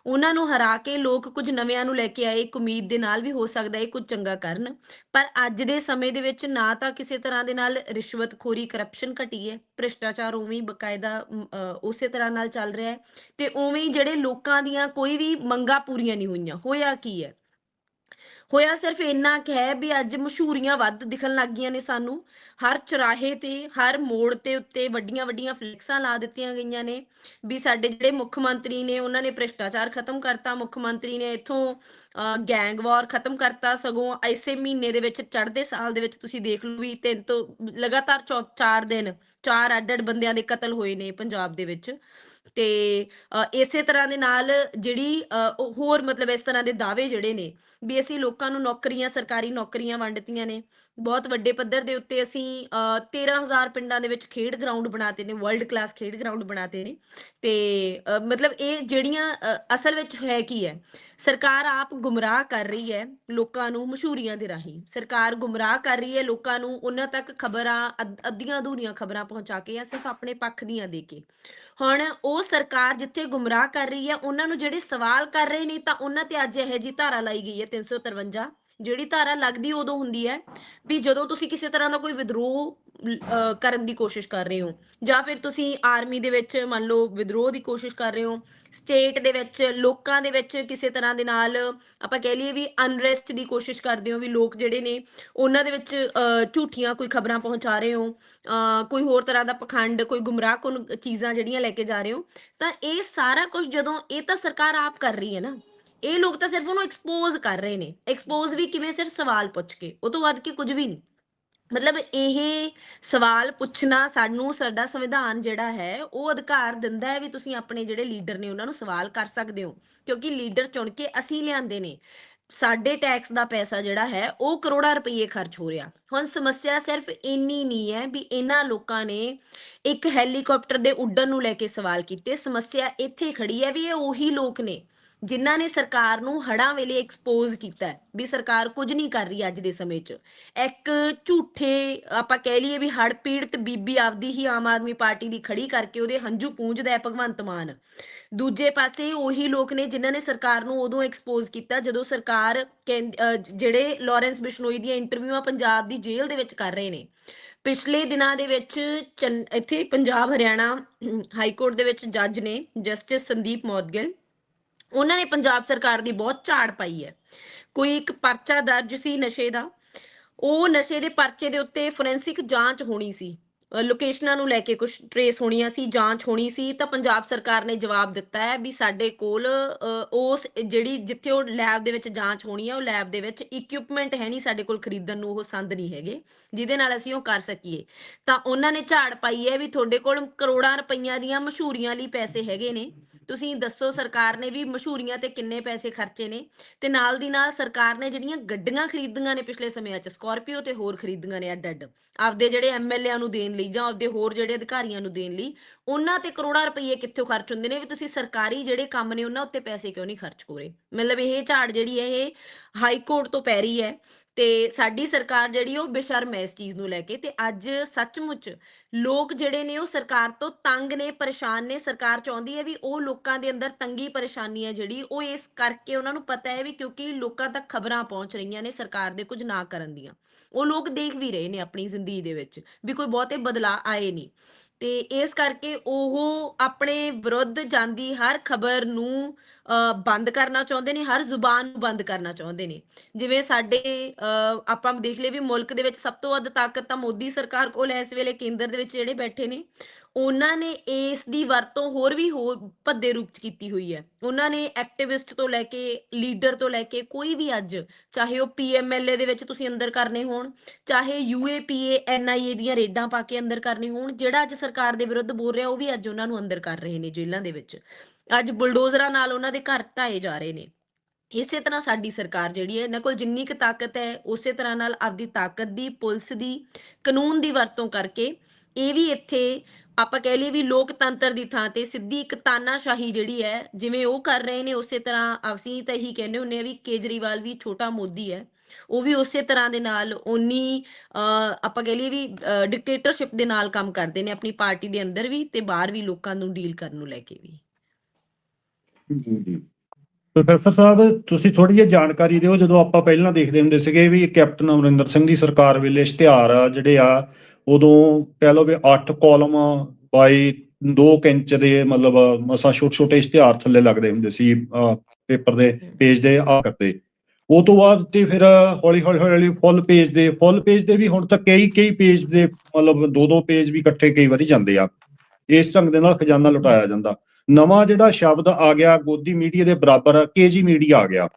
ਉਹਨਾਂ ਨੂੰ ਹਰਾ ਕੇ ਲੋਕ ਕੁਝ ਨਵਿਆਂ ਨੂੰ ਲੈ ਕੇ ਆਏ, ਇੱਕ ਉਮੀਦ ਦੇ ਨਾਲ ਵੀ ਹੋ ਸਕਦਾ ਹੈ ਕੁਝ ਚੰਗਾ ਕਰਨ। ਪਰ ਅੱਜ ਦੇ ਸਮੇਂ ਦੇ ਵਿੱਚ ਨਾ ਤਾਂ ਕਿਸੇ ਤਰ੍ਹਾਂ ਦੇ ਨਾਲ ਰਿਸ਼ਵਤਖੋਰੀ ਕਰਪਸ਼ਨ ਘਟੀ ਹੈ, ਭ੍ਰਿਸ਼ਟਾਚਾਰ ਉਵੇਂ ਹੀ ਬਕਾਇਦਾ ਉਸੇ ਤਰ੍ਹਾਂ ਨਾਲ ਚੱਲ ਰਿਹਾ ਹੈ ਤੇ ਉਵੇਂ ਹੀ ਜਿਹੜੇ ਲੋਕਾਂ ਦੀਆਂ ਕੋਈ ਵੀ ਮੰਗਾਂ ਪੂਰੀਆਂ ਨਹੀਂ ਹੋਈਆਂ, ਹੋਇਆ ਕੀ ਹੈ? ਹੋਇਆ ਸਿਰਫ ਇੰਨਾ ਕੁ ਹੈ ਵੀ ਅੱਜ ਮਸ਼ਹੂਰੀਆਂ ਵੱਧ ਦਿਖਣ ਲੱਗ ਗਈਆਂ ਨੇ ਸਾਨੂੰ। ਹਰ ਚੁਰਾਹੇ ਤੇ, ਹਰ ਮੋੜ ਤੇ ਉੱਤੇ ਵੱਡੀਆਂ ਵੱਡੀਆਂ ਫਲੈਕਸਾਂ ਲਾ ਦਿੱਤੀਆਂ ਗਈਆਂ ਨੇ ਵੀ ਸਾਡੇ ਜਿਹੜੇ ਮੁੱਖ ਮੰਤਰੀ ਨੇ, ਉਹਨਾਂ ਨੇ ਭ੍ਰਿਸ਼ਟਾਚਾਰ ਖਤਮ ਕਰਤਾ, ਮੁੱਖ ਮੰਤਰੀ ਨੇ ਇੱਥੋਂ ਗੈਂਗ ਵਾਰ ਖਤਮ ਕਰਤਾ, ਸਗੋਂ ਇਸੇ ਮਹੀਨੇ ਦੇ ਵਿੱਚ, ਚੜ੍ਹਦੇ ਸਾਲ ਦੇ ਵਿੱਚ ਤੁਸੀਂ ਦੇਖ ਲਓ ਵੀ ਤਿੰਨ ਤੋਂ ਲਗਾਤਾਰ ਚੌ- ਚਾਰ ਦਿਨ, ਚਾਰ ਅੱਡ-ਅੱਡ ਬੰਦਿਆਂ ਦੇ ਕਤਲ ਹੋਏ ਨੇ ਪੰਜਾਬ ਦੇ ਵਿੱਚ। ਤੇ ਇਸੇ ਤਰ੍ਹਾਂ ਦੇ ਨਾਲ ਜਿਹੜੀ ਹੋਰ ਮਤਲਬ ਇਸ ਤਰ੍ਹਾਂ ਦੇ ਦਾਅਵੇ ਜਿਹੜੇ ਨੇ, ਵੀ ਅਸੀਂ ਲੋਕਾਂ ਨੂੰ ਨੌਕਰੀਆਂ, ਸਰਕਾਰੀ ਨੌਕਰੀਆਂ ਵੰਡਤੀਆਂ ਨੇ, ਬਹੁਤ ਵੱਡੇ ਪੱਧਰ ਦੇ ਉੱਤੇ ਅਸੀਂ 13000 ਪਿੰਡਾਂ ਦੇ ਵਿੱਚ ਖੇਡ ਗਰਾਊਂਡ ਬਣਾਤੇ ਨੇ ਵਰਲਡ ਕਲਾਸ ਖੇਡ ਗਰਾਊਂਡ ਬਣਾਤੇ ਨੇ, ਤੇ ਮਤਲਬ ਇਹ ਜਿਹੜੀਆਂ ਅਸਲ ਵਿੱਚ ਹੈ ਕੀ ਹੈ, ਸਰਕਾਰ ਆਪ ਗੁੰਮਰਾਹ ਕਰ ਰਹੀ ਹੈ ਲੋਕਾਂ ਨੂੰ ਮਸ਼ਹੂਰੀਆਂ ਦੇ ਰਾਹੀਂ, ਸਰਕਾਰ ਗੁੰਮਰਾਹ ਕਰ ਰਹੀ ਹੈ ਲੋਕਾਂ ਨੂੰ ਉਹਨਾਂ ਤੱਕ ਖਬਰਾਂ ਅੱਧੀਆਂ ਅਧੂਰੀਆਂ ਖਬਰਾਂ ਪਹੁੰਚਾ ਕੇ ਜਾਂ ਸਿਰਫ ਆਪਣੇ ਪੱਖ ਦੀਆਂ ਦੇ ਕੇ ਹੁਣ ਉਹ ਸਰਕਾਰ ਜਿੱਥੇ ਗੁੰਮਰਾਹ ਕਰ ਰਹੀ ਹੈ, ਉਹਨਾਂ ਨੂੰ ਜਿਹੜੇ ਸਵਾਲ ਕਰ ਰਹੇ ਨੇ, ਤਾਂ ਉਹਨਾਂ ਤੇ ਅੱਜ ਇਹੋ ਜੀ ਧਾਰਾ ਲਾਈ ਗਈ ਹੈ 353 ਜਿਹੜੀ ਧਾਰਾ ਲੱਗਦੀ ਉਦੋਂ ਹੁੰਦੀ ਹੈ ਵੀ ਜਦੋਂ ਤੁਸੀਂ ਕਿਸੇ ਤਰ੍ਹਾਂ ਦਾ ਕੋਈ ਵਿਦਰੋਹ ਕਰਨ ਦੀ ਕੋਸ਼ਿਸ਼ ਕਰ ਰਹੇ ਹੋ? ਜਾਂ ਫਿਰ ਤੁਸੀਂ ਆਰਮੀ ਦੇ ਵਿੱਚ ਮੰਨ ਲਓ ਵਿਦਰੋਹ ਦੀ ਕੋਸ਼ਿਸ਼ ਕਰ ਰਹੇ ਹੋ? ਸਟੇਟ ਦੇ ਵਿੱਚ ਲੋਕਾਂ ਦੇ ਵਿੱਚ ਕਿਸੇ ਤਰ੍ਹਾਂ ਦੇ ਨਾਲ ਆਪਾਂ ਕਹਿ ਲਈਏ ਵੀ ਅਨਰੈਸਟ ਦੀ ਕੋਸ਼ਿਸ਼ ਕਰਦੇ ਹੋ ਵੀ ਲੋਕ ਜਿਹੜੇ ਨੇ ਉਹਨਾਂ ਦੇ ਵਿੱਚ ਝੂਠੀਆਂ ਕੋਈ ਖਬਰਾਂ ਪਹੁੰਚਾ ਰਹੇ ਹੋ? ਅਹ, ਕੋਈ ਹੋਰ ਤਰ੍ਹਾਂ ਦਾ ਪਖੰਡ ਕੋਈ ਗੁੰਮਰਾਹ ਕੁਨ ਚੀਜ਼ਾਂ ਜਿਹੜੀਆਂ ਲੈ ਕੇ ਜਾ ਰਹੇ ਹੋ? ਤਾਂ ਇਹ ਸਾਰਾ ਕੁਝ ਜਦੋਂ ਇਹ ਤਾਂ ਸਰਕਾਰ ਆਪ ਕਰ ਰਹੀ ਹੈ ਨਾ। ਇਹ ਲੋਕ ਤਾਂ ਸਿਰਫ ਉਹਨੂੰ ਐਕਸਪੋਜ਼ ਕਰ ਰਹੇ ਨੇ। ਐਕਸਪੋਜ਼ ਵੀ ਕਿਵੇਂ? ਸਿਰਫ ਸਵਾਲ ਪੁੱਛ ਕੇ। ਉਹ ਤੋਂ ਵੱਧ ਕੇ ਕੁਝ ਵੀ ਨਹੀਂ। ਮਤਲਬ ਇਹ ਸਵਾਲ ਪੁੱਛਣਾ ਸਾਨੂੰ, ਸਾਡਾ ਸੰਵਿਧਾਨ ਜਿਹੜਾ ਹੈ, ਉਹ ਅਧਿਕਾਰ ਦਿੰਦਾ ਹੈ ਵੀ ਤੁਸੀਂ ਆਪਣੇ ਜਿਹੜੇ ਲੀਡਰ ਨੇ ਉਹਨਾਂ ਨੂੰ ਸਵਾਲ ਕਰ ਸਕਦੇ ਹੋ। ਕਿਉਂਕਿ ਲੀਡਰ ਚੁਣ ਕੇ ਅਸੀਂ ਲਿਆਂਦੇ ਨੇ। ਸਾਡੇ ਟੈਕਸ ਦਾ ਪੈਸਾ ਜਿਹੜਾ ਹੈ, ਉਹ ਕਰੋੜਾਂ ਰੁਪਏ ਖਰਚ ਹੋ ਰਿਹਾ। ਹੁਣ ਸਮੱਸਿਆ ਸਿਰਫ ਇੰਨੀ ਨਹੀਂ ਹੈ ਵੀ ਇਹਨਾਂ ਲੋਕਾਂ ਨੇ ਇੱਕ ਹੈਲੀਕਾਪਟਰ ਦੇ ਉੱਡਣ ਨੂੰ ਲੈ ਕੇ ਸਵਾਲ ਕੀਤੇ। ਸਮੱਸਿਆ ਇੱਥੇ ਖੜੀ ਹੈ ਵੀ ਇਹ ਉਹੀ ਲੋਕ ਨੇ। ਜਿਨ੍ਹਾਂ ਨੇ ਸਰਕਾਰ ਨੂੰ ਹੜਾਂ ਵੇਲੇ ਐਕਸਪੋਜ਼ ਕੀਤਾ ਵੀ ਸਰਕਾਰ ਕੁਝ ਨਹੀਂ ਕਰ ਰਹੀ ਅੱਜ ਦੇ ਸਮੇਂ 'ਚ। ਇੱਕ ਝੂਠੇ ਆਪਾਂ ਕਹਿ ਲਈਏ ਵੀ ਹੜ ਪੀੜਤ ਬੀਬੀ ਆਪਦੀ ਹੀ ਆਮ ਆਦਮੀ ਪਾਰਟੀ ਦੀ ਖੜੀ ਕਰਕੇ ਉਹਦੇ ਹੰਝੂ ਪੂੰਝਦਾ ਹੈ ਭਗਵੰਤ ਮਾਨ। ਦੂਜੇ ਪਾਸੇ ਉਹੀ ਲੋਕ ਨੇ ਜਿਨ੍ਹਾਂ ਨੇ ਸਰਕਾਰ ਨੂੰ ਉਦੋਂ ਐਕਸਪੋਜ਼ ਕੀਤਾ ਜਦੋਂ ਸਰਕਾਰ ਕਹਿੰ- ਜਿਹੜੇ ਲਾਰੈਂਸ ਬਿਸ਼ਨੋਈ ਦੀਆਂ ਇੰਟਰਵਿਊਆਂ ਪੰਜਾਬ ਦੀ ਜੇਲ੍ਹ ਦੇ ਵਿੱਚ ਕਰ ਰਹੇ ਨੇ। ਪਿਛਲੇ ਦਿਨਾਂ ਦੇ ਵਿੱਚ ਚੰਨ- ਇੱਥੇ ਪੰਜਾਬ ਹਰਿਆਣਾ ਹਾਈ ਕੋਰਟ ਦੇ ਵਿੱਚ ਜੱਜ ਨੇ ਜਸਟਿਸ ਸੰਦੀਪ ਮੌਦਗਿਲ ਉਹਨਾਂ ਨੇ ਪੰਜਾਬ ਸਰਕਾਰ ਦੀ ਬਹੁਤ ਝਾੜ ਪਾਈ ਹੈ। ਕੋਈ ਇੱਕ ਪਰਚਾ ਦਰਜ ਸੀ ਨਸ਼ੇ ਦਾ, ਉਹ ਨਸ਼ੇ ਦੇ ਪਰਚੇ ਦੇ ਉੱਤੇ ਫੋਰੈਂਸਿਕ ਜਾਂਚ ਹੋਣੀ ਸੀ। ਲੋਕੇਸ਼ਨਾਂ ਨੂੰ ਲੈ ਕੇ ਕੁਝ ਟਰੇਸ ਹੋਣੀਆਂ ਸੀ ਜਾਂਚ ਹੋਣੀ ਸੀ ਤਾਂ ਪੰਜਾਬ ਸਰਕਾਰ ਨੇ ਜਵਾਬ ਦਿੱਤਾ ਹੈ ਵੀ ਸਾਡੇ ਕੋਲ ਅ, ਉਸ ਜਿਹੜੀ ਜਿੱਥੇ ਉਹ ਲੈਬ ਦੇ ਵਿੱਚ ਜਾਂਚ ਹੋਣੀ ਹੈ ਉਹ ਲੈਬ ਦੇ ਵਿੱਚ ਇਕਵਿਪਮੈਂਟ ਹੈ ਨਹੀਂ ਸਾਡੇ ਕੋਲ ਖਰੀਦਣ ਨੂੰ ਉਹ ਸੰਦ ਨਹੀਂ ਹੈਗੇ ਜਿਹਦੇ ਨਾਲ ਅਸੀਂ ਉਹ ਕਰ ਸਕੀਏ। ਤਾਂ ਉਹਨਾਂ ਨੇ ਝਾੜ ਪਾਈ ਹੈ ਵੀ ਤੁਹਾਡੇ ਕੋਲ ਕਰੋੜਾਂ ਰੁਪਈਆਂ ਦੀਆਂ ਮਸ਼ਹੂਰੀਆਂ ਲਈ ਪੈਸੇ ਹੈਗੇ ਨੇ। ਤੁਸੀਂ ਦੱਸੋ ਸਰਕਾਰ ਨੇ ਵੀ ਮਸ਼ਹੂਰੀਆਂ ਤੇ ਕਿੰਨੇ ਪੈਸੇ ਖਰਚੇ ਨੇ? ਤੇ ਨਾਲ ਦੀ ਨਾਲ ਸਰਕਾਰ ਨੇ ਜਿਹੜੀਆਂ ਗੱਡੀਆਂ ਖਰੀਦੀਆਂ ਨੇ ਪਿਛਲੇ ਸਮਿਆਂ 'ਚ ਸਕਾਰਪੀਓ ਤੇ ਹੋਰ ਖਰੀਦੀਆਂ ਨੇ ਅੱਡ ਅੱਡ ਆਪਦੇ ਜਿਹੜੇ ਐਮਐਲਏਆਂ ਨੂੰ ਦੇਣ ਲਈ। ਜਾਂ ਉਹਦੇ ਹੋਰ ਜਿਹੜੇ ਅਧਿਕਾਰੀਆਂ ਨੂੰ ਦੇਣ ਲਈ, ਉਹਨਾਂ ਤੇ ਕਰੋੜਾਂ ਰੁਪਏ ਕਿੱਥੋਂ ਖਰਚ ਹੁੰਦੇ ਨੇ ਵੀ ਤੁਸੀਂ ਸਰਕਾਰੀ ਜਿਹੜੇ ਕੰਮ ਨੇ ਉਹਨਾਂ ਉੱਤੇ ਪੈਸੇ ਕਿਉਂ ਨਹੀਂ ਖਰਚ ਕੋਰੇ ਮਤਲਬ ਇਹ ਝਾੜ ਜਿਹੜੀ ਹੈ, ਇਹ ਹਾਈ ਕੋਰਟ ਤੋਂ ਪੈ ਰਹੀ ਹੈ। ਤੇ ਸਾਡੀ ਸਰਕਾਰ ਜਿਹੜੀ ਉਹ ਬੇਸ਼ਰਮ ਹੈ ਇਸ ਚੀਜ਼ ਨੂੰ ਲੈ ਕੇ ਤੇ ਅੱਜ ਸੱਚਮੁੱਚ ਲੋਕ ਜਿਹੜੇ ਨੇ ਉਹ ਸਰਕਾਰ ਤੋਂ ਤੰਗ ਨੇ, ਪਰੇਸ਼ਾਨ ਨੇ, ਸਰਕਾਰ ਚਾਹੁੰਦੀ ਹੈ ਵੀ ਉਹ ਲੋਕਾਂ ਦੇ ਅੰਦਰ ਤੰਗੀ ਪਰੇਸ਼ਾਨੀ ਹੈ ਜਿਹੜੀ, ਉਹ ਇਸ ਕਰਕੇ ਉਹਨਾਂ ਨੂੰ ਪਤਾ ਹੈ ਵੀ ਕਿਉਂਕਿ ਲੋਕਾਂ ਤੱਕ ਖਬਰਾਂ ਪਹੁੰਚ ਰਹੀਆਂ ਨੇ ਸਰਕਾਰ ਦੇ ਕੁਝ ਨਾ ਕਰਨ ਦੀਆਂ। ਉਹ ਲੋਕ ਦੇਖ ਵੀ ਰਹੇ ਨੇ ਆਪਣੀ ਜ਼ਿੰਦਗੀ ਦੇ ਵਿੱਚ ਵੀ ਕੋਈ ਬਹੁਤੇ ਬਦਲਾਅ ਆਏ ਨਹੀਂ। ਤੇ ਇਸ ਕਰਕੇ ਉਹ ਆਪਣੇ ਵਿਰੁੱਧ ਜਾਂਦੀ ਹਰ ਖਬਰ ਨੂੰ ਅ, ਬੰਦ ਕਰਨਾ ਚਾਹੁੰਦੇ ਨੇ ਹਰ ਜ਼ੁਬਾਨ ਨੂੰ ਬੰਦ ਕਰਨਾ ਚਾਹੁੰਦੇ ਨੇ। ਜਿਵੇਂ ਸਾਡੇ ਅ, ਆਪਾਂ ਦੇਖ ਲਏ ਵੀ ਮੁਲਕ ਦੇ ਵਿੱਚ ਸਭ ਤੋਂ ਵੱਧ ਤਾਕਤ ਤਾਂ ਮੋਦੀ ਸਰਕਾਰ ਕੋਲ ਹੈ ਇਸ ਵੇਲੇ ਕੇਂਦਰ ਦੇ ਵਿੱਚ ਜਿਹੜੇ ਬੈਠੇ ਨੇ। ਉਹਨਾਂ ਨੇ ਇਸ ਦੀ ਵਰਤੋਂ ਹੋਰ ਵੀ ਹੋਰ ਭੱਦੇ ਰੂਪ ਚ ਕੀਤੀ ਹੋਈ ਹੈ। ਉਹਨਾਂ ਨੇ ਐਕਟਿਵਿਸਟ ਤੋਂ ਲੈ ਕੇ ਲੀਡਰ ਤੋਂ ਲੈ ਕੇ ਕੋਈ ਵੀ ਅੱਜ, ਚਾਹੇ ਉਹ ਪੀਐਮਐਲਏ ਦੇ ਵਿੱਚ ਤੁਸੀਂ ਅੰਦਰ ਕਰਨੇ ਹੋਣ, ਚਾਹੇ ਯੂਏਪੀਏ ਐਨਆਈਏ ਦੀਆਂ ਰੇਡਾਂ ਪਾ ਕੇ ਅੰਦਰ ਕਰਨੇ ਹੋਣ, ਜਿਹੜਾ ਅੱਜ ਸਰਕਾਰ ਦੇ ਵਿਰੁੱਧ ਬੋਲ ਰਿਹਾ, ਉਹ ਵੀ ਅੱਜ ਉਹਨਾਂ ਨੂੰ ਅੰਦਰ ਕਰ ਰਹੇ ਨੇ ਜੇਲ੍ਹਾਂ ਦੇ ਵਿੱਚ। ਅੱਜ ਬੁਲਡੋਜ਼ਰਾਂ ਨਾਲ ਉਹਨਾਂ ਦੇ ਘਰ ਢਾਏ ਜਾ ਰਹੇ ਨੇ। ਇਸੇ ਤਰ੍ਹਾਂ ਸਾਡੀ ਸਰਕਾਰ ਜਿਹੜੀ ਹੈ, ਇਹਨਾਂ ਕੋਲ ਜਿੰਨੀ ਕੁ ਤਾਕਤ ਹੈ, ਉਸੇ ਤਰ੍ਹਾਂ ਨਾਲ ਆਪਦੀ ਤਾਕਤ ਦੀ, ਪੁਲਿਸ ਦੀ, ਕਾਨੂੰਨ ਦੀ ਵਰਤੋਂ ਕਰਕੇ ਇਹ ਵੀ ਇੱਥੇ ਆਪਾਂ ਕਹਿ ਲਈਏ ਵੀ ਲੋਕਤੰਤਰ ਦੀ ਥਾਂ ਤੇ ਸਿੱਧੀ ਇੱਕ ਤਾਨਾਸ਼ਾਹੀ ਜਿਹੜੀ ਹੈ, ਜਿਵੇਂ ਉਹ ਕਰ ਰਹੇ ਨੇ, ਉਸੇ ਤਰ੍ਹਾਂ ਅਸੀਂ ਤਾਂ ਇਹੀ ਕਹਿੰਦੇ ਹੁੰਨੇ ਆ ਵੀ ਕੇਜਰੀਵਾਲ ਵੀ ਛੋਟਾ ਮੋਦੀ ਹੈ। ਉਹ ਵੀ ਉਸੇ ਤਰ੍ਹਾਂ ਦੇ ਨਾਲ ਉਨੀ ਆਪਾਂ ਕਹਿ ਲਈਏ ਵੀ ਡਿਕਟੇਟਰਸ਼ਿਪ ਦੇ ਨਾਲ ਕੰਮ ਕਰਦੇ ਨੇ ਆਪਣੀ ਪਾਰਟੀ ਦੇ ਅੰਦਰ ਵੀ ਤੇ ਬਾਹਰ ਵੀ ਲੋਕਾਂ ਨੂੰ ਡੀਲ ਕਰਨ ਨੂੰ ਲੈ ਕੇ ਵੀ। ਜੀ ਜੀ। ਪ੍ਰੋਫੈਸਰ ਸਾਹਿਬ, ਤੁਸੀਂ ਥੋੜੀ ਜਿਹੀ ਜਾਣਕਾਰੀ ਦਿਓ, ਜਦੋਂ ਆਪਾਂ ਪਹਿਲਾਂ ਦੇਖਦੇ ਹੁੰਦੇ ਸੀਗੇ ਵੀ ਕੈਪਟਨ ਅਮਰਿੰਦਰ ਸਿੰਘ ਦੀ ਸਰਕਾਰ ਵੇਲੇ ਇਸ਼ਤਿਹਾਰ ਜਿਹੜੇ ਆ ਉਦੋਂ ਕਹਿ ਲਓ ਵੀ 8 ਕਾਲਮ ਬਾਈ 2 ਇੰਚ ਦੇ ਮਤਲਬ ਮਸਾ ਛੋਟੇ ਛੋਟੇ ਇਸ਼ਤਿਹਾਰ ਥੱਲੇ ਲੱਗਦੇ ਹੁੰਦੇ ਸੀ ਪੇਪਰ ਦੇ ਪੇਜ ਦੇ ਆ ਕਰਦੇ। ਉਹ ਤੋਂ ਬਾਅਦ ਤੇ ਫਿਰ ਹੌਲੀ ਹੌਲੀ ਹੌਲੀ ਫੁੱਲ ਪੇਜ ਦੇ ਫੁੱਲ ਪੇਜ ਦੇ ਵੀ ਹੁਣ ਤਾਂ ਕਈ ਕਈ ਪੇਜ ਦੇ ਮਤਲਬ ਦੋ ਦੋ ਪੇਜ ਵੀ ਇਕੱਠੇ ਕਈ ਵਾਰੀ ਜਾਂਦੇ ਆ। ਇਸ ਢੰਗ ਦੇ ਨਾਲ ਖਜ਼ਾਨਾ ਲੁਟਾਇਆ ਜਾਂਦਾ। ਨਵਾਂ ਜਿਹੜਾ ਸ਼ਬਦ ਆ ਗਿਆ ਗੋਦੀ ਮੀਡੀਆ ਦੇ ਬਰਾਬਰ ਕੇਜੀ ਮੀਡੀਆ ਆ ਗਿਆ।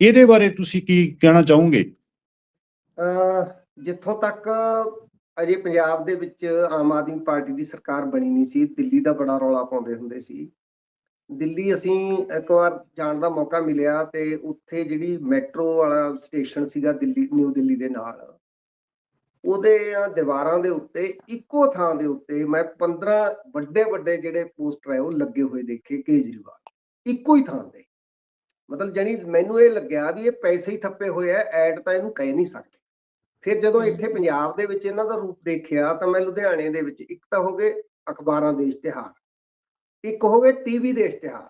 ਇਹਦੇ ਬਾਰੇ ਤੁਸੀਂ ਕੀ ਕਹਿਣਾ ਚਾਹੋਗੇ? ਜਿੱਥੋਂ ਤੱਕ ਅਜੇ ਪੰਜਾਬ ਦੇ ਵਿੱਚ ਆਮ ਆਦਮੀ ਪਾਰਟੀ ਦੀ ਸਰਕਾਰ ਬਣੀ ਨਹੀਂ ਸੀ, ਦਿੱਲੀ ਦਾ ਬੜਾ ਰੌਲਾ ਪਾਉਂਦੇ ਹੁੰਦੇ ਸੀ। ਦਿੱਲੀ ਅਸੀਂ ਇੱਕ ਵਾਰ ਜਾਣ ਦਾ ਮੌਕਾ ਮਿਲਿਆ ਤੇ ਉੱਥੇ ਜਿਹੜੀ ਮੈਟਰੋ ਵਾਲਾ ਸਟੇਸ਼ਨ ਸੀਗਾ ਦਿੱਲੀ, ਨਿਊ ਦਿੱਲੀ ਦੇ ਨਾਲ, ਉਹਦੇ ਦੀਵਾਰਾਂ ਦੇ ਉੱਤੇ, ਇੱਕੋ ਥਾਂ ਦੇ ਉੱਤੇ ਮੈਂ 15 ਵੱਡੇ ਵੱਡੇ ਜਿਹੜੇ ਪੋਸਟਰ ਹੈ ਉਹ ਲੱਗੇ ਹੋਏ ਦੇਖੇ ਕੇਜਰੀਵਾਲ, ਇੱਕੋ ਹੀ ਥਾਂ ਤੇ। ਮਤਲਬ ਜਾਣੀ ਮੈਨੂੰ ਇਹ ਲੱਗਿਆ ਵੀ ਇਹ ਪੈਸੇ ਹੀ ਥੱਪੇ ਹੋਏ ਆ, ਐਡ ਤਾਂ ਇਹਨੂੰ ਕਹਿ ਨਹੀਂ ਸਕਦੇ। ਫਿਰ ਜਦੋਂ। ਇੱਥੇ ਪੰਜਾਬ ਦੇ ਵਿੱਚ ਇਹਨਾਂ ਦਾ ਰੂਪ ਦੇਖਿਆ ਤਾਂ ਮੈਂ ਲੁਧਿਆਣੇ ਦੇ ਵਿੱਚ ਇੱਕ ਤਾਂ ਹੋ ਗਏ ਅਖਬਾਰਾਂ ਦੇ ਇਸ਼ਤਿਹਾਰ ਇੱਕ ਹੋ ਗਏ ਟੀਵੀ ਦੇ ਇਸ਼ਤਿਹਾਰ।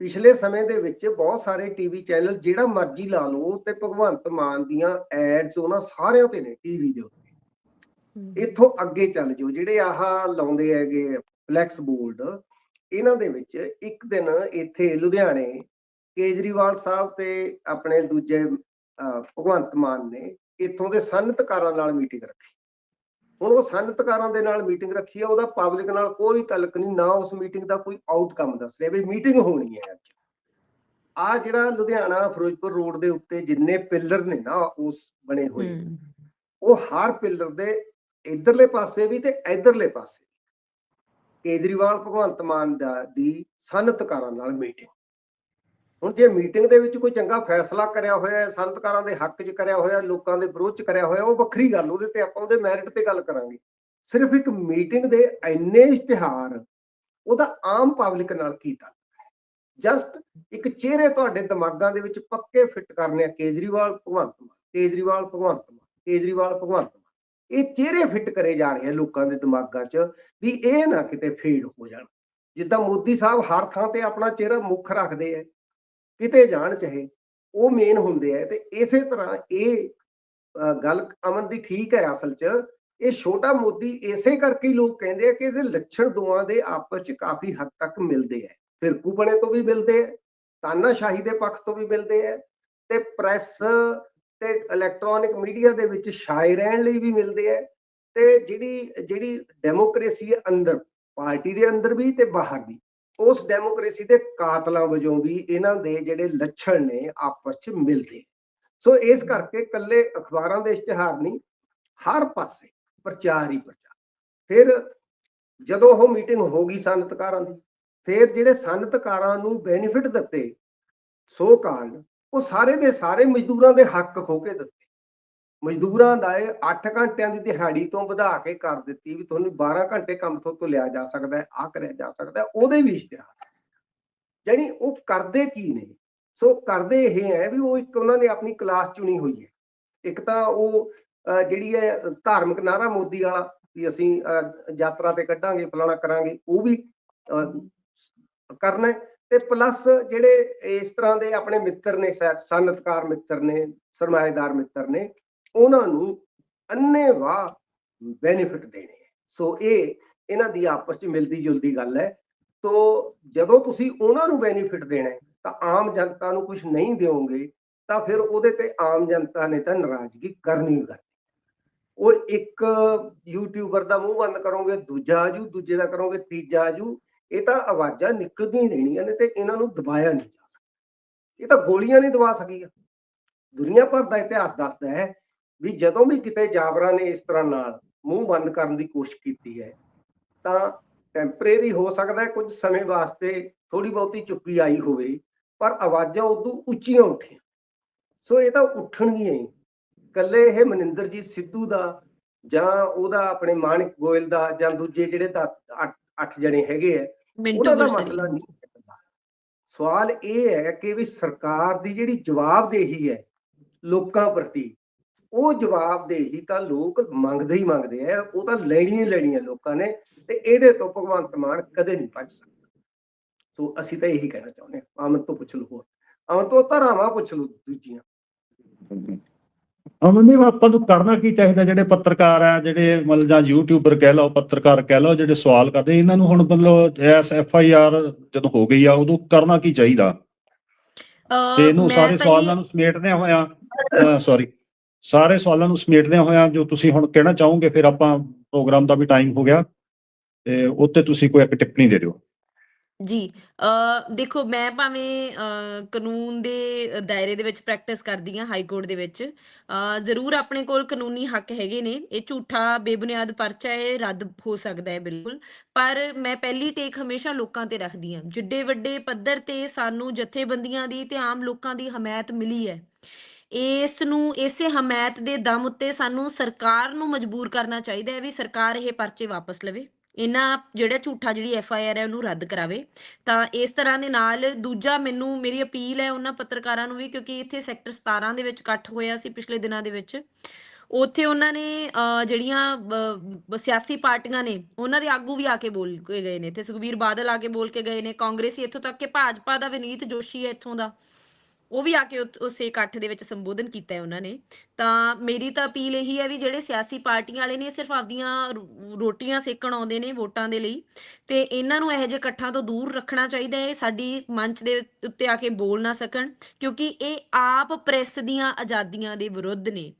ਪਿਛਲੇ ਸਮੇਂ ਦੇ ਵਿੱਚ ਬਹੁਤ ਸਾਰੇ ਟੀਵੀ ਚੈਨਲ ਜਿਹੜਾ ਮਰਜ਼ੀ ਲਾ ਲਓ ਤੇ ਭਗਵੰਤ ਮਾਨ ਦੀਆਂ ਐਡਸ ਉਹਨਾਂ ਸਾਰਿਆਂ ਤੇ ਨੇ ਟੀਵੀ ਦੇ ਉੱਤੇ। ਇੱਥੋਂ ਅੱਗੇ ਚੱਲ ਜਾਓ ਜਿਹੜੇ ਆਹ ਲਾਉਂਦੇ ਹੈਗੇ ਫਲੈਕਸ ਬੋਰਡ ਇਹਨਾਂ ਦੇ ਵਿੱਚ ਇੱਕ ਦਿਨ ਇੱਥੇ ਲੁਧਿਆਣੇ ਕੇਜਰੀਵਾਲ ਸਾਹਿਬ ਤੇ ਆਪਣੇ ਦੂਜੇ ਭਗਵੰਤ ਮਾਨ ਨੇ ਇੱਥੋਂ ਦੇ ਸਨਅਤਕਾਰਾਂ ਨਾਲ ਮੀਟਿੰਗ ਰੱਖੀ। ਹੁਣ ਉਹ ਸਨਅਤਕਾਰਾਂ ਦੇ ਨਾਲ ਮੀਟਿੰਗ ਰੱਖੀ ਆ ਉਹਦਾ ਪਬਲਿਕ ਨਾਲ ਕੋਈ ਤਾਲੁਕ ਨਹੀਂ ਨਾ ਉਸ ਮੀਟਿੰਗ ਦਾ ਕੋਈ ਆਊਟਕਮ ਦੱਸ ਰਿਹਾ ਵੀ ਮੀਟਿੰਗ ਹੋਣੀ ਹੈ ਅੱਜ। ਆ ਜਿਹੜਾ ਲੁਧਿਆਣਾ ਫਿਰੋਜ਼ਪੁਰ ਰੋਡ ਦੇ ਉੱਤੇ ਜਿੰਨੇ ਪਿੱਲਰ ਨੇ ਨਾ ਉਸ ਬਣੇ ਹੋਏ ਉਹ ਹਰ ਪਿੱਲਰ ਦੇ ਇਧਰਲੇ ਪਾਸੇ ਵੀ ਤੇ ਇਧਰਲੇ ਪਾਸੇ। ਕੇਜਰੀਵਾਲ ਭਗਵੰਤ ਮਾਨ ਦਾ ਦੀ ਸਨਅਤਕਾਰਾਂ ਨਾਲ ਮੀਟਿੰਗ ਹੁਣ ਜੇ ਮੀਟਿੰਗ ਦੇ ਵਿੱਚ ਕੋਈ ਚੰਗਾ ਫੈਸਲਾ ਕਰਿਆ ਹੋਇਆ ਹੈ ਸਨਅਤਕਾਰਾਂ ਦੇ ਹੱਕ 'ਚ ਕਰਿਆ ਹੋਇਆ, ਲੋਕਾਂ ਦੇ ਵਿਰੋਧ 'ਚ ਕਰਿਆ ਹੋਇਆ, ਉਹ ਵੱਖਰੀ ਗੱਲ, ਉਹਦੇ ਤੇ ਆਪਾਂ ਉਹਦੇ ਮੈਰਿਟ ਤੇ ਗੱਲ ਕਰਾਂਗੇ। ਸਿਰਫ ਇੱਕ ਮੀਟਿੰਗ ਦੇ ਇੰਨੇ ਇਸ਼ਤਿਹਾਰ, ਉਹਦਾ ਆਮ ਪਬਲਿਕ ਨਾਲ ਕੀ ਤਾਲੁਕ ਹੈ? ਜਸਟ ਇੱਕ ਚਿਹਰੇ ਤੁਹਾਡੇ ਦਿਮਾਗਾਂ ਦੇ ਵਿੱਚ ਪੱਕੇ ਫਿੱਟ ਕਰਨੇ ਆ ਕੇਜਰੀਵਾਲ, ਭਗਵੰਤ ਮਾਨ, ਕੇਜਰੀਵਾਲ, ਭਗਵੰਤ ਮਾਨ, ਕੇਜਰੀਵਾਲ, ਭਗਵੰਤ ਮਾਨ। ਇਹ ਚਿਹਰੇ ਫਿੱਟ ਕਰੇ ਜਾ ਰਹੇ ਆ ਲੋਕਾਂ ਦੇ ਦਿਮਾਗਾਂ 'ਚ ਵੀ ਇਹ ਨਾ ਕਿਤੇ ਫੇਡ ਹੋ ਜਾਣ। ਜਿੱਦਾਂ ਮੋਦੀ ਸਾਹਿਬ ਹਰ ਥਾਂ ਤੇ ਆਪਣਾ ਚਿਹਰਾ ਮੁੱਖ ਰੱਖਦੇ ਆ। ਕਿਤੇ ਜਾਣ ਚਾਹੇ, ਉਹ ਮੇਨ ਹੁੰਦੇ ਆ ਤੇ ਇਸੇ ਤਰ੍ਹਾਂ ਇਹ ਗੱਲ ਅਮਨ ਦੀ ਠੀਕ ਹੈ ਅਸਲ 'ਚ। ਇਹ ਛੋਟਾ ਮੋਦੀ ਇਸੇ ਕਰਕੇ ਹੀ ਲੋਕ ਕਹਿੰਦੇ ਆ ਕਿ ਇਹਦੇ ਲੱਛਣ ਦੋਵਾਂ ਦੇ ਆਪਸ 'ਚ ਕਾਫੀ ਹੱਦ ਤੱਕ ਮਿਲਦੇ ਆ। ਫਿਰਕੂਪਣੇ ਤੋਂ ਵੀ ਮਿਲਦੇ ਆ, ਤਾਨਾਸ਼ਾਹੀ ਦੇ ਪੱਖ ਤੋਂ ਵੀ ਮਿਲਦੇ ਆ ਤੇ ਪ੍ਰੈਸ ਤੇ ਇਲੈਕਟ੍ਰੋਨਿਕ ਮੀਡੀਆ ਦੇ ਵਿੱਚ ਛਾਏ ਰਹਿਣ ਲਈ ਵੀ ਮਿਲਦੇ ਆ ਤੇ ਜਿਹੜੀ ਜਿਹੜੀ ਡੈਮੋਕ੍ਰੇਸੀ ਹੈ ਅੰਦਰ, ਪਾਰਟੀ ਦੇ ਅੰਦਰ ਵੀ ਤੇ ਬਾਹਰ ਵੀ। ਉਸ ਡੈਮੋਕ੍ਰੇਸੀ ਦੇ ਕਾਤਲਾਂ ਵਜੋਂ ਵੀ ਇਹਨਾਂ ਦੇ ਜਿਹੜੇ ਲੱਛਣ ਨੇ ਆਪਸ 'ਚ ਮਿਲਦੇ। ਸੋ ਇਸ ਕਰਕੇ ਕੱਲੇ ਅਖਬਾਰਾਂ ਦੇ ਇਸ਼ਤਿਹਾਰ ਨਹੀਂ, ਹਰ ਪਾਸੇ ਪ੍ਰਚਾਰ ਹੀ ਪ੍ਰਚਾਰ। ਫਿਰ ਜਦੋਂ ਉਹ ਮੀਟਿੰਗ ਹੋ ਗਈ ਸਨਅਤਕਾਰਾਂ ਦੀ, ਫਿਰ ਜਿਹੜੇ ਸਨਅਤਕਾਰਾਂ ਨੂੰ ਬੈਨੀਫਿਟ ਦਿੱਤੇ ਸੋ ਕਾਲ ਉਹ ਸਾਰੇ ਦੇ ਸਾਰੇ ਮਜ਼ਦੂਰਾਂ ਦੇ ਹੱਕ ਖੋ ਕੇ ਦਿੱਤੇ। ਮਜ਼ਦੂਰਾਂ ਦਾ ਇਹ 8 ਘੰਟਿਆਂ ਦੀ ਦਿਹਾੜੀ ਤੋਂ ਵਧਾ ਕੇ ਕਰ ਦਿੱਤੀ ਵੀ ਤੁਹਾਨੂੰ 12 ਘੰਟੇ ਕੰਮ ਤੋਂ ਤੋਂ ਲਿਆ ਜਾ ਸਕਦਾ ਹੈ ਆ ਕਰਿਆ ਜਾ ਸਕਦਾ ਹੈ ਉਹਦੇ ਵੀ ਇਸ਼ਤਿਹਾਰ ਜਾਣੀ ਉਹ ਕਰਦੇ ਕੀ ਨੇ? ਸੋ ਕਰਦੇ ਇਹ ਹੈ ਵੀ ਉਹ ਇੱਕ ਉਹਨਾਂ ਨੇ ਆਪਣੀ ਕਲਾਸ ਚੁਣੀ ਹੋਈ ਹੈ। ਇੱਕ ਤਾਂ ਉਹ ਜਿਹੜੀ ਹੈ ਧਾਰਮਿਕ ਨਾਰਾ ਮੋਦੀ ਵਾਲਾ ਵੀ ਅਸੀਂ ਅਹ, ਯਾਤਰਾ ਤੇ ਕੱਢਾਂਗੇ ਫਲਾਣਾ ਕਰਾਂਗੇ ਉਹ ਵੀ ਅਹ, ਕਰਨਾ ਤੇ ਪਲੱਸ ਜਿਹੜੇ ਇਸ ਤਰ੍ਹਾਂ ਦੇ ਆਪਣੇ ਮਿੱਤਰ ਨੇ ਸੈ- ਸਨਅਤਕਾਰ ਮਿੱਤਰ ਨੇ ਸਰਮਾਏਦਾਰ ਮਿੱਤਰ ਨੇ ਉਹਨਾਂ ਨੂੰ ਅੰਨੇਵਾਹ ਬੈਨੀਫਿਟ ਦੇਣੇ ਹੈ। ਸੋ ਇਹ ਇਹਨਾਂ ਦੀ ਆਪਸ ਚ ਮਿਲਦੀ ਜੁਲਦੀ ਗੱਲ ਹੈ। ਤੋ ਜਦੋਂ ਤੁਸੀਂ ਉਹਨਾਂ ਨੂੰ ਬੈਨੀਫਿਟ ਦੇਣਾ ਤਾਂ ਆਮ ਜਨਤਾ ਨੂੰ ਕੁਝ ਨਹੀਂ ਦਿਓਗੇ, ਤਾਂ ਫਿਰ ਉਹਦੇ ਤੇ ਆਮ ਜਨਤਾ ਨੇ ਤਾਂ ਨਾਰਾਜ਼ਗੀ ਕਰਨੀ ਹੀ ਕਰਨੀ ਉਹ ਇੱਕ ਯੂਟਿਊਬਰ ਦਾ ਮੂੰਹ ਬੰਦ ਕਰੋਗੇ, ਦੂਜਾ ਆਜੂ ਦੂਜੇ ਦਾ ਕਰੋਗੇ, ਤੀਜਾ ਆਜੂ ਇਹ ਤਾਂ ਆਵਾਜ਼ਾਂ ਨਿਕਲਦੀਆਂ ਰਹਿਣੀਆਂ ਨੇ ਤੇ ਇਹਨਾਂ ਨੂੰ ਦਬਾਇਆ ਨਹੀਂ ਜਾ ਸਕਦਾ। ਇਹ ਤਾਂ ਗੋਲੀਆਂ ਨਹੀਂ ਦਬਾ ਸਕੀਆਂ ਦੁਨੀਆ ਭਰ ਦਾ ਇਤਿਹਾਸ ਦੱਸਦਾ ਹੈ ਵੀ ਜਦੋਂ ਵੀ ਕਿਤੇ ਜਾਬਰਾਂ ਨੇ ਇਸ ਤਰ੍ਹਾਂ ਨਾਲ ਮੂੰਹ ਬੰਦ ਕਰਨ ਦੀ ਕੋਸ਼ਿਸ਼ ਕੀਤੀ ਹੈ ਤਾਂ ਟੈਂਪਰੇਰੀ ਹੋ ਸਕਦਾ ਹੈ ਕੁਝ ਸਮੇਂ ਵਾਸਤੇ ਥੋੜੀ ਬਹੁਤੀ ਚੁੱਪੀ ਆਈ ਹੋਵੇ ਪਰ ਆਵਾਜ਼ਾਂ ਉਦੋਂ ਉੱਚੀਆਂ ਉੱਠੀਆਂ। ਸੋ ਇਹ ਤਾਂ ਉੱਠਣਗੀਆਂ ਹੀ। ਕੱਲੇ ਇਹ ਮਨਿੰਦਰਜੀਤ ਸਿੱਧੂ ਦਾ ਜਾਂ ਉਹਦਾ ਆਪਣੇ ਮਾਨਿਕ ਗੋਇਲ ਦਾ ਜਾਂ ਦੂਜੇ ਜਿਹੜੇ ਤਾਂ ਅੱਠ ਅੱਠ ਜਣੇ ਹੈਗੇ ਆ ਉਹਨਾਂ ਦਾ ਮਸਲਾ ਨਹੀਂ। ਸਵਾਲ ਇਹ ਹੈ ਕਿ ਵੀ ਸਰਕਾਰ ਦੀ ਜਿਹੜੀ ਜਵਾਬਦੇਹੀ ਹੈ ਲੋਕਾਂ ਪ੍ਰਤੀ ਉਹ ਜਵਾਬਦੇਹੀ ਤਾਂ ਲੋਕ ਮੰਗਦੇ ਹੀ ਮੰਗਦੇ ਆ ਉਹ ਤਾਂ ਲੈਣੀ ਹੀ ਲੈਣੀ ਹੈ ਲੋਕਾਂ ਨੇ ਤੇ ਇਹਦੇ ਤੋਂ ਭਗਵੰਤ ਮਾਨ ਕਦੇ ਨਹੀਂ ਭੱਜ ਸਕਦਾ। ਸੋ ਅਸੀਂ ਤਾਂ ਇਹੀ ਕਹਿਣਾ ਚਾਹੁੰਦੇ ਹਾਂ ਅਮਨ ਤੋਂ ਪੁੱਛ ਲਓ ਹੋਰ। ਅਮਨ ਤੋਂ ਧਾਰਾਵਾਂ ਪੁੱਛ ਲਓ ਦੂਜੀਆਂ। ਅਮਨਦੀਪ ਆਪਾਂ ਨੂੰ ਕਰਨਾ ਕੀ ਚਾਹੀਦਾ ਜਿਹੜੇ ਪੱਤਰਕਾਰ ਆ ਜਿਹੜੇ ਮਤਲਬ ਜਾਂ ਯੂਟਿਊਬਰ ਕਹਿ ਲਓ ਪੱਤਰਕਾਰ ਕਹਿ ਲਓ ਜਿਹੜੇ ਸਵਾਲ ਕਰਦੇ ਇਹਨਾਂ ਨੂੰ ਹੁਣ ਮਤਲਬ ਐਸ ਐਫ ਆਈ ਆਰ ਜਦੋਂ ਹੋ ਗਈ ਆ ਉਦੋਂ ਕਰਨਾ ਕੀ ਚਾਹੀਦਾ? ਇਹਨੂੰ ਸਾਰੇ ਸਵਾਲਾਂ ਨੂੰ ਸਮੇਟਦਿਆਂ ਹੋਇਆਂ ਸੌਰੀ ਸਾਰੇ ਸਵਾਲਾਂ ਨੂੰ ਸਮੇਟਦਿਆਂ ਹੋਇਆਂ ਜੋ ਤੁਸੀਂ ਹੁਣ ਕਹਿਣਾ ਚਾਹੋਗੇ, ਫਿਰ ਆਪਾਂ ਪ੍ਰੋਗਰਾਮ ਦਾ ਵੀ ਟਾਈਮ ਹੋ ਗਿਆ ਤੇ ਉੱਤੇ ਤੁਸੀਂ ਕੋਈ ਇੱਕ ਟਿੱਪਣੀ ਦੇ ਦਿਓ। ਜੀ ਅ ਦੇਖੋ ਮੈਂ ਭਾਵੇਂ ਕਾਨੂੰਨ ਦੇ ਦਾਇਰੇ ਦੇ ਵਿੱਚ ਪ੍ਰੈਕਟਿਸ ਕਰਦੀ ਹਾਂ ਹਾਈ ਕੋਰਟ ਦੇ ਵਿੱਚ ਜ਼ਰੂਰ ਆਪਣੇ ਕੋਲ ਕਾਨੂੰਨੀ ਹੱਕ ਹੈਗੇ ਨੇ, ਇਹ ਝੂਠਾ ਬੇਬੁਨਿਆਦ ਪਰਚਾ ਹੈ ਰੱਦ ਹੋ ਸਕਦਾ ਹੈ ਬਿਲਕੁਲ, ਪਰ ਮੈਂ ਪਹਿਲੀ ਟੇਕ ਹਮੇਸ਼ਾ ਲੋਕਾਂ ਤੇ ਰੱਖਦੀ ਹਾਂ, ਜਿੱਡੇ ਵੱਡੇ ਪੱਧਰ ਤੇ ਸਾਨੂੰ ਜਥੇਬੰਦੀਆਂ ਦੀ ਤੇ ਆਮ ਲੋਕਾਂ ਦੀ ਹਮਾਇਤ ਮਿਲੀ ਹੈ। ਇਸ ਨੂੰ ਇਸੇ ਹਮਾਇਤ ਦੇ ਦਮ ਉੱਤੇ ਸਾਨੂੰ ਸਰਕਾਰ ਨੂੰ ਮਜਬੂਰ ਕਰਨਾ ਚਾਹੀਦਾ ਹੈ ਵੀ ਸਰਕਾਰ ਇਹ ਪਰਚੇ ਵਾਪਸ ਲਵੇ। ਇਹਨਾਂ ਜਿਹੜਾ ਝੂਠਾ ਜਿਹੜੀ ਐਫ ਆਈ ਆਰ ਹੈ ਉਹਨੂੰ ਰੱਦ ਕਰਾਵੇ। ਤਾਂ ਇਸ ਤਰ੍ਹਾਂ ਦੇ ਨਾਲ ਦੂਜਾ ਮੈਨੂੰ, ਮੇਰੀ ਅਪੀਲ ਹੈ ਉਹਨਾਂ ਪੱਤਰਕਾਰਾਂ ਨੂੰ ਵੀ ਕਿਉਂਕਿ ਇੱਥੇ ਸੈਕਟਰ 17 ਦੇ ਵਿੱਚ ਇਕੱਠ ਹੋਇਆ ਸੀ ਪਿਛਲੇ ਦਿਨਾਂ ਦੇ ਵਿੱਚ। ਉੱਥੇ ਉਹਨਾਂ ਨੇ ਜਿਹੜੀਆਂ ਸਿਆਸੀ ਪਾਰਟੀਆਂ ਨੇ, ਉਹਨਾਂ ਦੇ ਆਗੂ ਵੀ ਆ ਕੇ ਬੋਲ ਕੇ ਗਏ ਨੇ। ਤੇ ਸੁਖਬੀਰ ਬਾਦਲ ਆ ਕੇ ਬੋਲ ਕੇ ਗਏ ਨੇ। ਕਾਂਗਰਸੀ ਇੱਥੋਂ ਤੱਕ ਕਿ ਭਾਜਪਾ ਦਾ ਵਿਨੀਤ ਜੋਸ਼ੀ ਹੈ ਇੱਥੋਂ ਦਾ। ਉਹ ਵੀ ਆ ਕੇ ਉਸੇ ਇਕੱਠ ਦੇ ਵਿੱਚ ਸੰਬੋਧਨ ਕੀਤਾ ਹੈ ਉਹਨਾਂ ਨੇ। ਤਾਂ ਮੇਰੀ ਤਾਂ ਅਪੀਲ ਇਹੀ ਹੈ ਵੀ ਜਿਹੜੇ ਸਿਆਸੀ ਪਾਰਟੀਆਂ ਵਾਲੇ ਨੇ ਸਿਰਫ ਆਪਦੀਆਂ ਰੋਟੀਆਂ ਸੇਕਣ ਆਉਂਦੇ ਨੇ ਵੋਟਾਂ ਦੇ ਲਈ। ਤੇ ਇਹਨਾਂ ਨੂੰ ਇਹੋ ਜਿਹੇ ਇਕੱਠਾਂ ਤੋਂ ਦੂਰ ਰੱਖਣਾ ਚਾਹੀਦਾ ਹੈ ਸਾਡੀ ਮੰਚ ਦੇ ਉੱਤੇ ਆ ਕੇ ਬੋਲ ਨਾ ਸਕਣ। ਕਿਉਂਕਿ ਇਹ ਆਪ ਪ੍ਰੈਸ ਦੀਆਂ ਆਜ਼ਾਦੀਆਂ ਦੇ ਵਿਰੁੱਧ ਨੇ।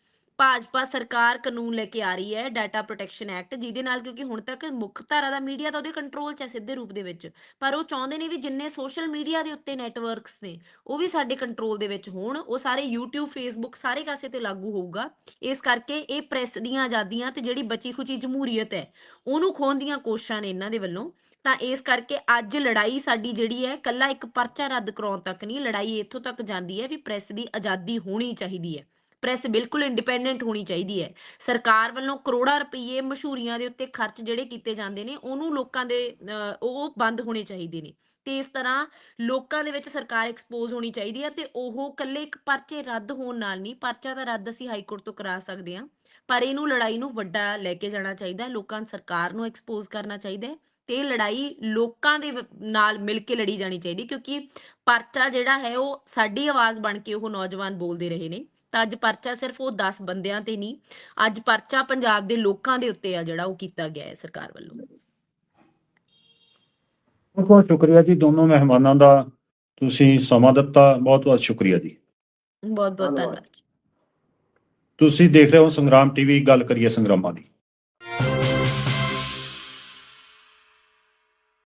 ਭਾਜਪਾ ਸਰਕਾਰ ਕਾਨੂੰਨ ਲੈ ਕੇ ਆ ਰਹੀ ਹੈ ਡਾਟਾ ਪ੍ਰੋਟੈਕਸ਼ਨ ਐਕਟ ਜਿਹਦੇ ਨਾਲ ਕਿਉਂਕਿ ਹੁਣ ਤੱਕ ਮੁੱਖ ਧਾਰਾ ਦਾ ਮੀਡੀਆ ਤਾਂ ਉਹਦੇ ਕੰਟਰੋਲ 'ਚ ਹੈ ਸਿੱਧੇ ਰੂਪ ਦੇ ਵਿੱਚ। ਪਰ ਉਹ ਚਾਹੁੰਦੇ ਨੇ ਵੀ ਜਿੰਨੇ ਸੋਸ਼ਲ ਮੀਡੀਆ ਦੇ ਉੱਤੇ ਨੈਟਵਰਕਸ ਨੇ, ਉਹ ਵੀ ਸਾਡੇ ਕੰਟਰੋਲ ਦੇ ਵਿੱਚ ਹੋਣ। ਉਹ ਸਾਰੇ YouTube, Facebook ਸਾਰੇ ਕਾਸੇ ਤੇ ਲਾਗੂ ਹੋਊਗਾ। ਇਸ ਕਰਕੇ ਇਹ ਪ੍ਰੈਸ ਦੀਆਂ ਆਜ਼ਾਦੀਆਂ ਤੇ ਜਿਹੜੀ ਬਚੀ ਖੁਚੀ ਜਮਹੂਰੀਅਤ ਹੈ, ਉਹਨੂੰ ਖੋਹਣ ਦੀਆਂ ਕੋਸ਼ਿਸ਼ਾਂ ਨੇ ਇਹਨਾਂ ਦੇ ਵੱਲੋਂ। ਤਾਂ ਇਸ ਕਰਕੇ ਅੱਜ ਲੜਾਈ ਸਾਡੀ ਜਿਹੜੀ ਹੈ ਕੱਲਾ ਇੱਕ ਪਰਚਾ ਰੱਦ ਕਰਾਉਣ ਤੱਕ ਨਹੀਂ, ਲੜਾਈ ਇੱਥੋਂ ਤੱਕ ਜਾਂਦੀ ਹੈ ਵੀ ਪ੍ਰੈਸ ਦੀ ਆਜ਼ਾਦੀ ਹੋਣੀ ਚਾਹੀਦੀ ਹੈ। ਪ੍ਰੈਸ ਬਿਲਕੁਲ ਇੰਡੀਪੈਂਡੈਂਟ ਹੋਣੀ ਚਾਹੀਦੀ ਹੈ। ਸਰਕਾਰ ਵੱਲੋਂ ਕਰੋੜਾਂ ਰੁਪਏ ਮਸ਼ਹੂਰੀਆਂ ਦੇ ਉੱਤੇ ਖਰਚ ਜਿਹੜੇ ਕੀਤੇ ਜਾਂਦੇ ਨੇ, ਉਹਨੂੰ ਲੋਕਾਂ ਦੇ ਉਹ ਬੰਦ ਹੋਣੇ ਚਾਹੀਦੇ ਨੇ। ਤੇ ਇਸ ਤਰ੍ਹਾਂ ਲੋਕਾਂ ਦੇ ਵਿੱਚ ਸਰਕਾਰ ਐਕਸਪੋਜ਼ ਹੋਣੀ ਚਾਹੀਦੀ ਹੈ ਤੇ ਉਹ ਕੱਲੇ ਇੱਕ ਪਰਚੇ ਰੱਦ ਹੋਣ ਨਾਲ ਨਹੀਂ, ਪਰਚਾ ਦਾ ਰੱਦ ਅਸੀਂ ਹਾਈ ਕੋਰਟ ਤੋਂ ਕਰਾ ਸਕਦੇ ਹਾਂ, ਪਰ ਇਹਨੂੰ ਲੜਾਈ ਨੂੰ ਵੱਡਾ ਲੈ ਕੇ ਜਾਣਾ ਚਾਹੀਦਾ ਹੈ, ਲੋਕਾਂ ਸਰਕਾਰ ਨੂੰ ਐਕਸਪੋਜ਼ ਕਰਨਾ ਚਾਹੀਦਾ ਹੈ ਤੇ ਇਹ ਲੜਾਈ ਲੋਕਾਂ ਦੇ ਨਾਲ ਮਿਲ ਕੇ ਲੜੀ ਜਾਣੀ ਚਾਹੀਦੀ ਕਿਉਂਕਿ ਪਰਚਾ ਜਿਹੜਾ ਹੈ ਉਹ ਸਾਡੀ ਆਵਾਜ਼ ਬਣ ਕੇ ਉਹ ਨੌਜਵਾਨ ਬੋਲਦੇ ਰਹੇ ਨੇ। ਤਾਂ ਅੱਜ ਪਰਚਾ ਸਿਰਫ ਉਹ 10 ਬੰਦਿਆਂ ਤੇ ਨਹੀਂ ਅੱਜ ਪਰਚਾ ਪੰਜਾਬ ਦੇ ਲੋਕਾਂ ਦੇ ਉੱਤੇ ਆ ਜਿਹੜਾ ਉਹ ਕੀਤਾ ਗਿਆ ਹੈ ਸਰਕਾਰ ਵੱਲੋਂ। ਬਹੁਤ ਬਹੁਤ ਸ਼ੁਕਰੀਆ ਜੀ ਦੋਨੋਂ ਮਹਿਮਾਨਾਂ ਦਾ ਤੁਸੀਂ ਸਮਾਂ ਦਿੱਤਾ ਬਹੁਤ ਬਹੁਤ ਸ਼ੁਕਰੀਆ ਜੀ। ਬਹੁਤ ਬਹੁਤ ਧੰਨਵਾਦ। ਧੰਨਵਾਦ ਜੀ। ਤੁਸੀਂ ਦੇਖ ਰਹੇ ਹੋ ਸੰਗਰਾਮ ਟੀਵੀ ਗੱਲ ਕਰੀਏ ਸੰਗਰਾਮਾਂ ਦੀ।